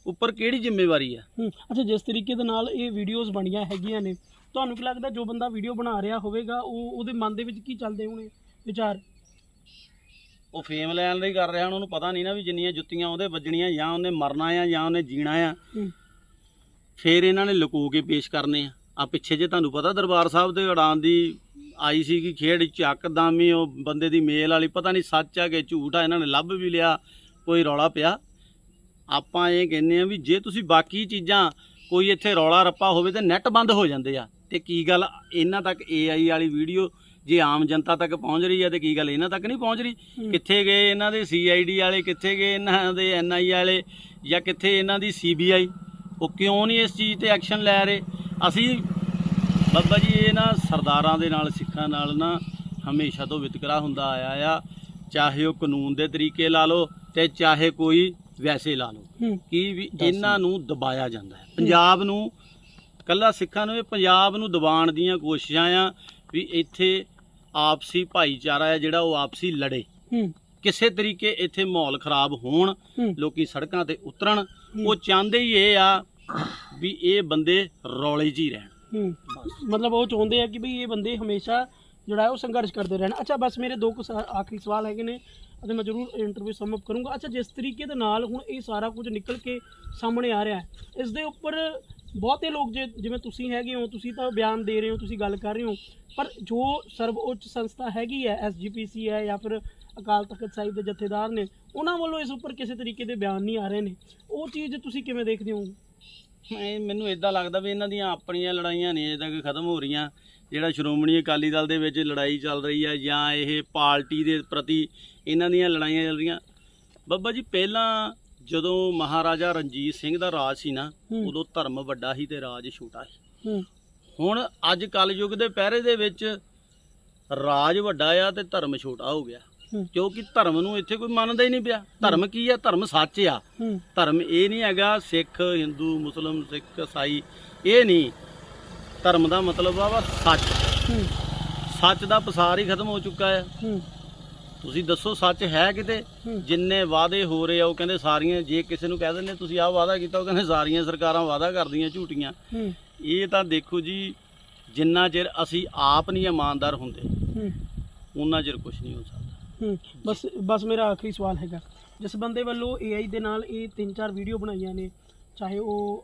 ਉੱਪਰ ਕਿਹੜੀ ਜ਼ਿੰਮੇਵਾਰੀ ਆ। ਅੱਛਾ ਜਿਸ ਤਰੀਕੇ ਦੇ ਨਾਲ ਇਹ ਵੀਡੀਓਜ਼ ਬਣੀਆਂ ਹੈਗੀਆਂ ਨੇ ਤੁਹਾਨੂੰ ਕੀ ਲੱਗਦਾ ਜੋ ਬੰਦਾ ਵੀਡੀਓ ਬਣਾ ਰਿਹਾ ਹੋਵੇਗਾ ਉਹ ਉਹਦੇ ਮਨ ਦੇ ਵਿੱਚ ਕੀ ਚੱਲਦੇ ਹੋਣੇ ਵਿਚਾਰ? ਉਹ ਫੇਮ ਲੈਣ ਲਈ ਕਰ ਰਿਹਾ ਉਹਨੂੰ ਪਤਾ ਨਹੀਂ ਨਾ ਵੀ ਜਿੰਨੀਆਂ ਜੁੱਤੀਆਂ ਉਹਦੇ ਵੱਜਣੀਆਂ ਜਾਂ ਉਹਨੇ ਮਰਨਾ ਆ ਜਾਂ ਉਹਨੇ ਜੀਣਾ ਆ। ਫੇਰ ਇਹਨਾਂ ਨੇ ਲੁਕੋ ਕੇ ਪੇਸ਼ ਕਰਨੇ ਆ। ਆ ਪਿੱਛੇ ਜੇ ਤੁਹਾਨੂੰ ਪਤਾ ਦਰਬਾਰ ਸਾਹਿਬ ਦੇ ਉਡਾਨ ਦੀ ਆਈ ਸੀ ਕਿ ਖੇਡ ਚੱਕਦਾਮੀ ਉਹ ਬੰਦੇ ਦੀ ਮੇਲ ਵਾਲੀ ਪਤਾ ਨਹੀਂ ਸੱਚ ਆ ਕਿ ਝੂਠ ਆ ਇਹਨਾਂ ਨੇ ਲੱਭ ਵੀ ਲਿਆ ਕੋਈ ਰੌਲਾ ਪਿਆ। ਆਪਾਂ ਇਹ ਕਹਿੰਦੇ ਆ ਵੀ ਜੇ ਤੁਸੀਂ ਬਾਕੀ ਚੀਜ਼ਾਂ ਕੋਈ ਇੱਥੇ ਰੌਲਾ ਰੱਪਾ ਹੋਵੇ ਤੇ ਨੈਟ ਬੰਦ ਹੋ ਜਾਂਦੇ ਆ। ਤੇ ਕੀ ਗੱਲ ਇਹਨਾਂ ਤੱਕ AI ਵਾਲੀ ਵੀਡੀਓ ਜੇ ਆਮ ਜਨਤਾ ਤੱਕ ਪਹੁੰਚ ਰਹੀ ਆ ਤੇ ਕੀ ਗੱਲ ਇਹਨਾਂ ਤੱਕ ਨਹੀਂ ਪਹੁੰਚ ਰਹੀ? ਹੂੰ। ਕਿੱਥੇ ਗਏ ਇਹਨਾਂ ਦੇ CID ਵਾਲੇ ਕਿੱਥੇ ਗਏ ਇਹਨਾਂ ਦੇ NI ਵਾਲੇ ਜਾਂ ਕਿੱਥੇ ਇਹਨਾਂ ਦੀ CBI ਉਹ ਕਿਉਂ ਨਹੀਂ ਇਸ ਚੀਜ਼ ਤੇ ਐਕਸ਼ਨ ਲੈ ਰਹੇ? ਅਸੀਂ ਬਾਬਾ ਜੀ ਇਹ ਨਾ ਸਰਦਾਰਾਂ ਦੇ ਨਾਲ ਸਿੱਖਾਂ ਨਾਲ ਨਾ ਹਮੇਸ਼ਾ ਤੋਂ ਵਿਤਕਰਾ ਹੁੰਦਾ ਆਇਆ ਆ। ਚਾਹੇ ਉਹ ਕਾਨੂੰਨ ਦੇ ਤਰੀਕੇ ਲਾ ਲਓ ਤੇ ਚਾਹੇ ਕੋਈ ਵੈਸੇ ਲਾ ਲਓ। ਹੂੰ। ਕਿ ਵੀ ਇਹਨਾਂ ਨੂੰ ਦਬਾਇਆ ਜਾਂਦਾ ਹੈ। ਪੰਜਾਬ ਨੂੰ ਕੱਲਾ ਸਿੱਖਾਂ ਨੂੰ ਇਹ ਪੰਜਾਬ ਨੂੰ ਦਬਾਉਣ ਦੀਆਂ ਕੋਸ਼ਿਸ਼ਾਂ ਆ ਵੀ ਇੱਥੇ ਆਪਸੀ ਭਾਈਚਾਰਾ ਹੈ ਜਿਹੜਾ ਉਹ ਆਪਸੀ ਲੜੇ। ਹੂੰ। ਕਿਸੇ ਤਰੀਕੇ ਇੱਥੇ ਮਾਹੌਲ ਖਰਾਬ ਹੋਣ ਲੋਕੀ ਸੜਕਾਂ ਤੇ ਉਤਰਨ ਉਹ ਚਾਹੁੰਦੇ ਹੀ ਇਹ ਆ ਵੀ ਇਹ ਬੰਦੇ ਰੌਲੇ 'ਚ ਹੀ ਰਹਿਣ। ਮਤਲਬ ਉਹ ਚਾਹੁੰਦੇ ਆ ਕਿ ਭਈ ਇਹ ਬੰਦੇ ਹਮੇਸ਼ਾ ਜਿਹੜਾ ਹੈ ਉਹ ਸੰਘਰਸ਼ ਕਰਦੇ ਰਹਿਣ। ਅੱਛਾ ਬਸ ਮੇਰੇ ਦੋ ਕੁ ਆਖਰੀ ਸਵਾਲ ਹੈਗੇ ਨੇ ਅਤੇ ਮੈਂ ਜ਼ਰੂਰ ਇੰਟਰਵਿਊ ਸਮਅਪ ਕਰੂੰਗਾ। ਅੱਛਾ ਜਿਸ ਤਰੀਕੇ ਦੇ ਨਾਲ ਹੁਣ ਇਹ ਸਾਰਾ ਕੁਝ ਨਿਕਲ ਕੇ ਸਾਹਮਣੇ ਆ ਰਿਹਾ ਹੈ ਇਸ ਦੇ ਉੱਪਰ ਬਹੁਤੇ ਲੋਕ ਜੇ ਜਿਵੇਂ ਤੁਸੀਂ ਹੈਗੇ ਹੋ, ਤੁਸੀਂ ਤਾਂ ਬਿਆਨ ਦੇ ਰਹੇ ਹੋ, ਤੁਸੀਂ ਗੱਲ ਕਰ ਰਹੇ ਹੋ, ਪਰ ਜੋ ਸਰਵ ਉੱਚ ਸੰਸਥਾ ਹੈਗੀ ਹੈ ਐਸਜੀਪੀਸੀ ਹੈ ਜਾਂ ਫਿਰ ਅਕਾਲ ਤਖਤ ਸਾਹਿਬ ਦੇ ਜਥੇਦਾਰ ਨੇ, ਉਹਨਾਂ ਵੱਲੋਂ ਇਸ ਉੱਪਰ ਕਿਸੇ ਤਰੀਕੇ ਦੇ ਬਿਆਨ ਨਹੀਂ ਆ ਰਹੇ ਨੇ। ਉਹ ਚੀਜ਼ ਤੁਸੀਂ ਕਿਵੇਂ ਦੇਖਦੇ ਹੋ? ਮੈਂ ਮੈਨੂੰ ਇਦਾਂ ਲੱਗਦਾ ਵੀ ਇਹਨਾਂ ਦੀਆਂ ਆਪਣੀਆਂ ਲੜਾਈਆਂ ਨਹੀਂ ਅਜੇ ਤੱਕ ਖਤਮ ਹੋ ਰਹੀਆਂ। ਜਿਹੜਾ ਸ਼੍ਰੋਮਣੀ ਅਕਾਲੀ ਦਲ ਦੇ ਵਿੱਚ ਲੜਾਈ ਚੱਲ ਰਹੀ ਹੈ ਜਾਂ ਇਹ ਪਾਰਟੀ ਦੇ ਪ੍ਰਤੀ ਇਹਨਾਂ ਦੀਆਂ ਲੜਾਈਆਂ ਚੱਲ ਰਹੀਆਂ। ਬੱਬਾ ਜੀ, ਪਹਿਲਾਂ ਜਦੋਂ ਮਹਾਰਾਜਾ ਰਣਜੀਤ ਸਿੰਘ ਦਾ ਰਾਜ ਸੀ ਨਾ। ਉਦੋਂ ਧਰਮ ਵੱਡਾ ਸੀ ਤੇ ਰਾਜ ਛੋਟਾ ਸੀ। ਹੁਣ ਅੱਜ ਕਲਯੁੱਗ ਦੇ ਪਹਿਰੇ ਦੇ ਵਿੱਚ ਰਾਜ ਵੱਡਾ ਆ ਤੇ ਧਰਮ ਛੋਟਾ ਹੋ ਗਿਆ। ਕਿਉਂਕਿ ਧਰਮ ਨੂੰ ਇੱਥੇ ਕੋਈ ਮੰਨਦਾ ਹੀ ਨਹੀਂ ਪਿਆ। ਧਰਮ ਕੀ ਆ? ਧਰਮ ਸੱਚ ਆ। ਧਰਮ ਇਹ ਨਹੀਂ ਹੈਗਾ ਸਿੱਖ ਹਿੰਦੂ ਮੁਸਲਮ ਸਿੱਖ ਈਸਾਈ ਇਹ ਨਹੀਂ। ਧਰਮ ਦਾ ਮਤਲਬ ਆ ਵਾ ਸੱਚ। ਸੱਚ ਦਾ ਪਸਾਰ ਹੀ ਖਤਮ ਹੋ ਚੁੱਕਾ ਹੂੰ। ਤੁਸੀਂ ਦੱਸੋ ਸੱਚ ਹੈ ਕਿਤੇ? ਜਿੰਨੇ ਵਾਅਦੇ ਹੋ ਰਹੇ ਆ ਉਹ ਕਹਿੰਦੇ ਸਾਰੀਆਂ ਜੇ ਕਿਸੇ ਨੂੰ ਕਹਿ ਦਿੰਦੇ ਤੁਸੀਂ ਆਹ ਵਾਅਦਾ ਕੀਤਾ ਉਹ ਕਹਿੰਦੇ ਸਾਰੀਆਂ ਸਰਕਾਰਾਂ ਵਾਅਦਾ ਕਰਦੀਆਂ ਝੂਠੀਆਂ। ਹੂੰ। ਇਹ ਤਾਂ ਦੇਖੋ ਜੀ ਜਿੰਨਾ ਚਿਰ ਅਸੀਂ ਆਪ ਨਹੀਂ ਇਮਾਨਦਾਰ ਹੁੰਦੇ ਉਹਨਾਂ ਚਿਰ ਕੁਝ ਨਹੀਂ ਹੋ ਸਕਦਾ। ਬਸ ਬਸ ਮੇਰਾ ਆਖਰੀ ਸਵਾਲ ਹੈਗਾ। ਜਿਸ ਬੰਦੇ ਵੱਲੋਂ AI ਦੇ ਨਾਲ ਇਹ ਤਿੰਨ ਚਾਰ ਵੀਡੀਓ ਬਣਾਈਆਂ ਨੇ ਚਾਹੇ ਉਹ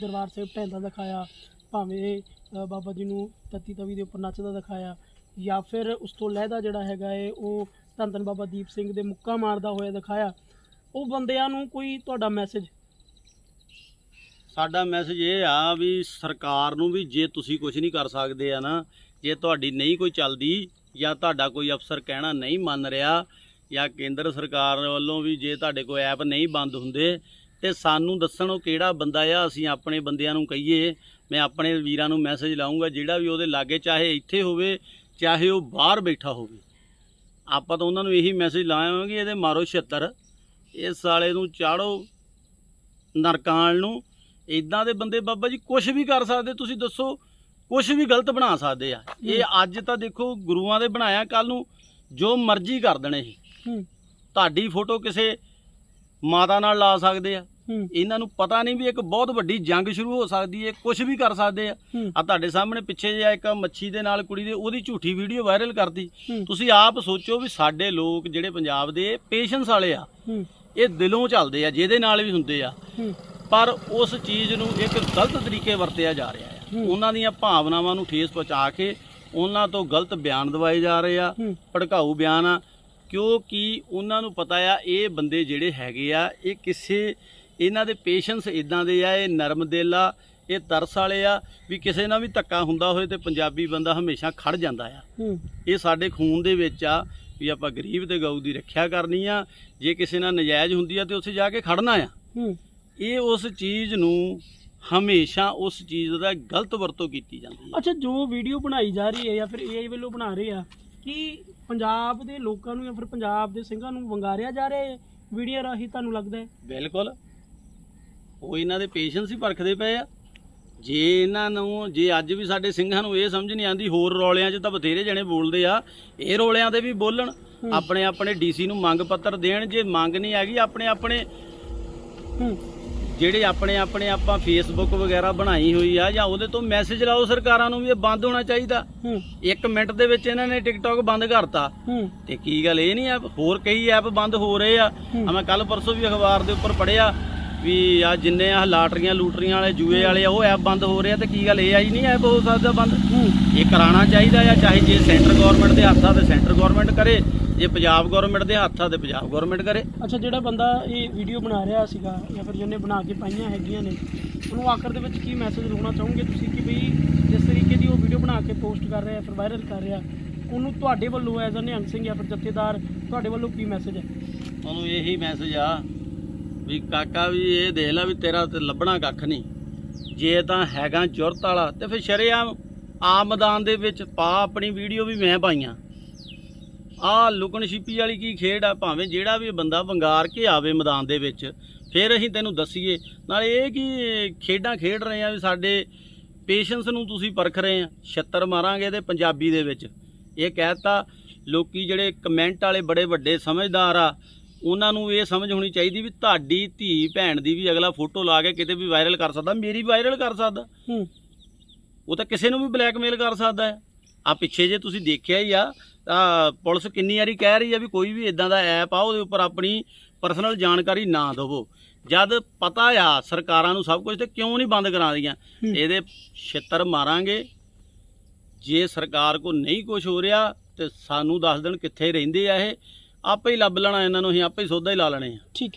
ਦਰਬਾਰ ਸਾਹਿਬ ਢਹਿੰਦਾ ਦਿਖਾਇਆ ਭਾਵੇਂ ਬਾਬਾ ਜੀ ਨੂੰ ਤੱਤੀ ਤਵੀ ਦੇ ਉੱਪਰ ਨੱਚਦਾ ਦਿਖਾਇਆ ਜਾਂ ਫਿਰ ਉਸ ਤੋਂ ਲਹਿਦਾ ਜਿਹੜਾ ਹੈਗਾ ਏ, ਉਹ ਧੰਨ ਧੰਨ ਬਾਬਾ ਦੀਪ ਸਿੰਘ ਦੇ ਮੁੱਕਾ ਮਾਰਦਾ ਹੋਇਆ ਦਿਖਾਇਆ। ਉਹ ਬੰਦਿਆਂ ਨੂੰ ਕੋਈ ਤੁਹਾਡਾ ਮੈਸੇਜ ਸਾਡਾ ਮੈਸੇਜ ਇਹ ਆ ਵੀ ਸਰਕਾਰ ਨੂੰ ਵੀ ਜੇ ਤੁਸੀਂ ਕੁਝ ਨਹੀਂ ਕਰ ਸਕਦੇ ਆ ਨਾ, ਜੇ ਤੁਹਾਡੀ ਨਹੀਂ ਕੋਈ ਚੱਲਦੀ ਜਾਂ ਤੁਹਾਡਾ ਕੋਈ ਅਫਸਰ ਕਹਿਣਾ ਨਹੀਂ ਮੰਨ ਰਿਹਾ ਜਾਂ ਕੇਂਦਰ ਸਰਕਾਰ ਵੱਲੋਂ ਵੀ ਜੇ ਤੁਹਾਡੇ ਕੋਈ ਐਪ ਨਹੀਂ ਬੰਦ ਹੁੰਦੇ, ਤੇ ਸਾਨੂੰ ਦੱਸਣ ਉਹ ਕਿਹੜਾ ਬੰਦਾ ਆ, ਅਸੀਂ ਆਪਣੇ ਬੰਦਿਆਂ ਨੂੰ ਕਹੀਏ, ਮੈਂ ਆਪਣੇ ਵੀਰਾਂ ਨੂੰ ਮੈਸੇਜ ਲਾਉਂਗਾ ਜਿਹੜਾ ਵੀ ਉਹਦੇ ਲਾਗੇ ਚਾਹੇ ਇੱਥੇ ਹੋਵੇ ਚਾਹੇ ਉਹ ਬਾਹਰ ਬੈਠਾ ਹੋਵੇ। ਆਪਾਂ ਤਾਂ ਉਹਨਾਂ ਨੂੰ ਇਹੀ ਮੈਸੇਜ ਲਾਵਾਂਗੇ ਇਹਦੇ ਮਾਰੋ 76 ਇਸ ਸਾਲੇ ਨੂੰ ਚਾੜੋ ਨਰਕਾਲ ਨੂੰ। ਇਦਾਂ ਦੇ ਬੰਦੇ ਬਾਬਾ ਜੀ ਕੁਝ ਵੀ ਕਰ ਸਕਦੇ ਤੁਸੀਂ ਦੱਸੋ ਕੁਝ ਵੀ ਗਲਤ ਬਣਾ ਸਕਦੇ ਆ। ਇਹ ਅੱਜ ਤਾਂ ਦੇਖੋ ਗੁਰੂਆਂ ਦੇ ਬਣਾਇਆ ਕੱਲ ਨੂੰ ਜੋ ਮਰਜ਼ੀ ਕਰ ਦੇਣੇ ਇਹ ਹੂੰ। ਤੁਹਾਡੀ ਫੋਟੋ ਕਿਸੇ ਮਾਤਾ ਨਾਲ ਲਾ ਸਕਦੇ ਆ। ਇਹਨਾਂ ਨੂੰ ਪਤਾ ਨਹੀਂ ਵੀ ਇੱਕ ਬਹੁਤ ਵੱਡੀ ਜੰਗ ਸ਼ੁਰੂ ਹੋ ਸਕਦੀ ਹੈ ਕੁਝ ਵੀ ਕਰ ਸਕਦੇ ਆ। ਆ ਤੁਹਾਡੇ ਸਾਹਮਣੇ ਪਿੱਛੇ ਜਿਹਾ ਇੱਕ ਮੱਛੀ ਦੇ ਨਾਲ ਕੁੜੀ ਦੇ ਉਹਦੀ ਝੂਠੀ ਵੀਡੀਓ ਵਾਇਰਲ ਕਰਤੀ। ਤੁਸੀਂ ਆਪ ਸੋਚੋ ਵੀ ਸਾਡੇ ਲੋਕ ਜਿਹੜੇ ਪੰਜਾਬ ਦੇ ਪੇਸ਼ੈਂਸ ਵਾਲੇ ਆ ਇਹ ਦਿਲੋਂ ਚੱਲਦੇ ਆ ਜਿਹਦੇ ਨਾਲ ਵੀ ਹੁੰਦੇ ਆ। ਪਰ ਉਸ ਚੀਜ਼ ਨੂੰ ਇੱਕ ਗਲਤ ਤਰੀਕੇ ਵਰਤਿਆ ਜਾ ਰਿਹਾ ਹੈ। ਉਹਨਾਂ ਦੀਆਂ ਭਾਵਨਾਵਾਂ ਨੂੰ ਠੇਸ ਪਹੁੰਚਾ ਕੇ ਉਹਨਾਂ ਤੋਂ ਗਲਤ ਬਿਆਨ ਦਵਾਏ ਜਾ ਰਹੇ ਆ ਭੜਕਾਊ ਬਿਆਨ ਆ। ਕਿਉਂਕਿ ਉਹਨਾਂ ਨੂੰ ਪਤਾ ਆ ਇਹ ਬੰਦੇ ਜਿਹੜੇ ਹੈਗੇ ਆ ਇਹ ਕਿਸੇ ਇਹਨਾਂ ਦੇ ਪੇਸ਼ੈਂਸ ਇਦਾਂ ਦੇ ਆ ਇਹ ਨਰਮ ਦਿਲ ਆ ਇਹ ਤਰਸ ਵਾਲੇ ਆ ਵੀ ਕਿਸੇ ਨਾਲ ਵੀ ਧੱਕਾ ਹੁੰਦਾ ਹੋਏ ਤੇ ਪੰਜਾਬੀ ਬੰਦਾ ਹਮੇਸ਼ਾ ਖੜ ਜਾਂਦਾ ਆ। ਇਹ ਸਾਡੇ ਖੂਨ ਦੇ ਵਿੱਚ ਆ ਵੀ ਆਪਾਂ ਗਰੀਬ ਤੇ ਗਊ ਦੀ ਰੱਖਿਆ ਕਰਨੀ ਆ ਜੇ ਕਿਸੇ ਨਾਲ ਨਜਾਇਜ਼ ਹੁੰਦੀ ਆ ਤੇ ਉੱਥੇ ਜਾ ਕੇ ਖੜਨਾ ਆ। ਇਹ ਉਸ ਚੀਜ਼ ਨੂੰ ਹਮੇਸ਼ਾ ਉਸ ਚੀਜ਼ ਦਾ ਗਲਤ ਵਰਤੋਂ ਕੀਤੀ ਜਾਂਦੀ ਹੈ ਅੱਛਾ ਜੋ ਵੀਡੀਓ ਬਣਾਈ ਜਾ ਰਹੀ ਹੈ ਜਾਂ ਫਿਰ AI ਵੱਲੋਂ ਬਣਾ ਰਹੇ ਆ ਕਿ ਪੰਜਾਬ ਦੇ ਲੋਕਾਂ ਨੂੰ ਜਾਂ ਫਿਰ ਪੰਜਾਬ ਦੇ ਸਿੰਘਾਂ ਨੂੰ ਵੰਗਾਰਿਆ ਜਾ ਰਿਹਾ ਹੈ? ਵੀਡੀਓ ਰਾਹੀਂ ਤੁਹਾਨੂੰ ਲੱਗਦਾ ਹੈ? ਬਿਲਕੁਲ। ਉਹ ਇਹਨਾਂ ਦੇ ਪੇਸ਼ੈਂਸ ਹੀ ਪਰਖਦੇ ਪਏ ਆ। ਜੇ ਇਹਨਾਂ ਨੂੰ ਜੇ ਅੱਜ ਵੀ ਸਾਡੇ ਸਿੰਘਾਂ ਨੂੰ ਇਹ ਸਮਝ ਨਹੀਂ ਆਂਦੀ ਹੋਰ ਰੌਲਿਆਂ 'ਚ ਤਾਂ ਬਥੇਰੇ ਜਣੇ ਬੋਲਦੇ ਆ। ਇਹ ਰੌਲਿਆਂ ਤੇ ਵੀ ਬੋਲਣ ਆਪਣੇ ਆਪਣੇ ਡੀਸੀ ਨੂੰ ਮੰਗ ਪੱਤਰ ਦੇਣ ਜੇ ਮੰਗ ਨਹੀਂ ਹੈਗੀ ਆਪਣੇ ਆਪਣੇ ਜਿਹੜੇ ਆਪਣੇ ਆਪਣੇ ਆਪਾਂ ਫੇਸਬੁੱਕ ਵਗੈਰਾ ਬਣਾਈ ਹੋਈ ਆ ਜਾਂ ਉਹਦੇ ਤੋਂ ਮੈਸੇਜ ਲਾਓ ਸਰਕਾਰਾਂ ਨੂੰ ਵੀ ਇਹ ਬੰਦ ਹੋਣਾ ਚਾਹੀਦਾ। ਇੱਕ ਮਿੰਟ ਦੇ ਵਿੱਚ ਇਹਨਾਂ ਨੇ ਟਿਕਟੌਕ ਬੰਦ ਕਰਤਾ। ਤੇ ਕੀ ਗੱਲ ਇਹ ਨਹੀਂ ਆ ਹੋਰ ਕਈ ਐਪ ਬੰਦ ਹੋ ਰਹੇ ਆ। ਆ ਮੈਂ ਕੱਲ ਪਰਸੋਂ ਵੀ ਅਖਬਾਰ ਦੇ ਉੱਪਰ ਪੜਿਆ ਵੀ ਆ ਜਿੰਨੇ ਆ ਲਾਟਰੀਆਂ ਲੂਟਰੀਆਂ ਵਾਲੇ ਜੂਏ ਵਾਲੇ ਆ ਉਹ ਐਪ ਬੰਦ ਹੋ ਰਹੇ ਆ ਤੇ ਕੀ ਗੱਲ ਇਹ ਆਈ ਨਹੀਂ ਐਪ ਹੋ ਸਕਦਾ ਬੰਦ? ਇਹ ਕਰਾਉਣਾ ਚਾਹੀਦਾ ਆ ਚਾਹੇ ਜੇ ਸੈਂਟਰ ਗਵਰਨਮੈਂਟ ਦੇ ਹੱਥਾਂ ਤੇ ਸੈਂਟਰ ਗਵਰਨਮੈਂਟ ਕਰੇ ਜੇ ਪੰਜਾਬ ਗਵਰਨਮੈਂਟ ਦੇ ਹੱਥਾਂ ਤੇ ਪੰਜਾਬ ਗਵਰਨਮੈਂਟ ਕਰੇ। ਅੱਛਾ ਜਿਹੜਾ ਬੰਦਾ ਇਹ ਵੀਡੀਓ ਬਣਾ ਰਿਹਾ ਸੀਗਾ ਜਾਂ ਫਿਰ ਜਿਹਨੇ ਬਣਾ ਕੇ ਪਾਈਆਂ ਹੈਗੀਆਂ ਨੇ ਉਹਨੂੰ ਆਖਰ ਦੇ ਵਿੱਚ ਕੀ ਮੈਸੇਜ ਲਾਉਣਾ ਚਾਹੋਗੇ ਤੁਸੀਂ ਕਿ ਬਈ ਜਿਸ ਤਰੀਕੇ ਦੀ ਉਹ ਵੀਡੀਓ ਬਣਾ ਕੇ ਪੋਸਟ ਕਰ ਰਿਹਾ ਫਿਰ ਵਾਇਰਲ ਕਰ ਰਿਹਾ ਉਹਨੂੰ ਤੁਹਾਡੇ ਵੱਲੋਂ ਐਜ਼ ਅ ਨਿਹੰਗ ਸਿੰਘ ਜਾਂ ਫਿਰ ਜਥੇਦਾਰ ਤੁਹਾਡੇ ਵੱਲੋਂ ਕੀ ਮੈਸੇਜ ਹੈ? ਉਹਨੂੰ ਇਹੀ ਮੈਸੇਜ ਆ ਵੀ ਕਾਕਾ ਵੀ ਇਹ ਦੇਖ ਲੈ ਵੀ ਤੇਰਾ ਤੇ ਲੱਭਣਾ ਕੱਖ ਨਹੀਂ। ਜੇ ਤਾਂ ਹੈਗਾ ਜੁਰਤ ਵਾਲਾ ਤੇ ਫਿਰ ਸ਼ਰੇਆਮ ਆ ਮੈਦਾਨ ਦੇ ਵਿੱਚ ਪਾ ਆਪਣੀ ਵੀਡੀਓ ਵੀ ਮੈਂ ਪਾਈਆਂ। ਆ ਲੁਕਣ ਛਿਪੀ ਵਾਲੀ ਕੀ ਖੇਡ ਆ, ਭਾਵੇਂ ਜਿਹੜਾ ਵੀ ਬੰਦਾ ਵੰਗਾਰ ਕੇ ਆਵੇ ਮੈਦਾਨ ਦੇ ਵਿੱਚ, ਫਿਰ ਅਸੀਂ ਤੈਨੂੰ ਦੱਸੀਏ। ਨਾਲੇ ਇਹ ਕਿ ਖੇਡਾਂ ਖੇਡ ਰਹੇ ਆ ਵੀ ਸਾਡੇ ਪੇਸ਼ੈਂਸ ਨੂੰ ਤੁਸੀਂ ਪਰਖ ਰਹੇ ਆ। ਛੱਤਰ ਮਾਰਾਂਗੇ ਤੇ ਪੰਜਾਬੀ ਦੇ ਵਿੱਚ। ਇਹ ਕਹਿਤਾ ਲੋਕੀ ਜਿਹੜੇ ਕਮੈਂਟ ਵਾਲੇ ਬੜੇ ਵੱਡੇ ਸਮਝਦਾਰ ਆ ਉਹਨਾਂ ਨੂੰ ਇਹ ਸਮਝ ਹੋਣੀ ਚਾਹੀਦੀ ਵੀ ਤੁਹਾਡੀ ਧੀ ਭੈਣ ਦੀ ਵੀ ਅਗਲਾ ਫੋਟੋ ਲਾ ਕੇ ਕਿਤੇ ਵੀ ਵਾਇਰਲ ਕਰ ਸਕਦਾ ਮੇਰੀ ਵਾਇਰਲ ਕਰ ਸਕਦਾ। ਹੂੰ। ਉਹ ਤਾਂ ਕਿਸੇ ਨੂੰ ਵੀ ਬਲੈਕਮੇਲ ਕਰ ਸਕਦਾ ਹੈ। ਆ ਪਿੱਛੇ ਜੇ ਤੁਸੀਂ ਦੇਖਿਆ ਹੀ ਆ ਤਾਂ ਪੁਲਿਸ ਕਿੰਨੀ ਵਾਰੀ ਕਹਿ ਰਹੀ ਆ ਵੀ ਕੋਈ ਵੀ ਇਦਾਂ ਦਾ ਐਪ ਆ ਉਹਦੇ ਉੱਪਰ ਆਪਣੀ ਪਰਸਨਲ ਜਾਣਕਾਰੀ ਨਾ ਦੇਵੋ। ਜਦ ਪਤਾ ਆ ਸਰਕਾਰਾਂ ਨੂੰ ਸਭ ਕੁਝ ਤੇ ਕਿਉਂ ਨਹੀਂ ਬੰਦ ਕਰਾ ਰਹੀਆਂ। ਇਹਦੇ ਛਿੱਤਰ ਮਾਰਾਂਗੇ। ਜੇ ਸਰਕਾਰ ਕੋ ਨਹੀਂ ਕੁਝ ਹੋ ਰਿਹਾ ਤੇ ਸਾਨੂੰ ਦੱਸ ਦੇਣ ਕਿੱਥੇ ਰਹਿੰਦੇ ਆ ਇਹ? ਆਪੇ ਹੀ ਲੱਭ ਲੈਣਾ ਇਹਨਾਂ ਨੂੰ, ਅਸੀਂ ਆਪੇ ਹੀ ਸੋਧਾ ਹੀ ਲਾ ਲੈਣੇ ਆ। ਠੀਕ ਹੈ।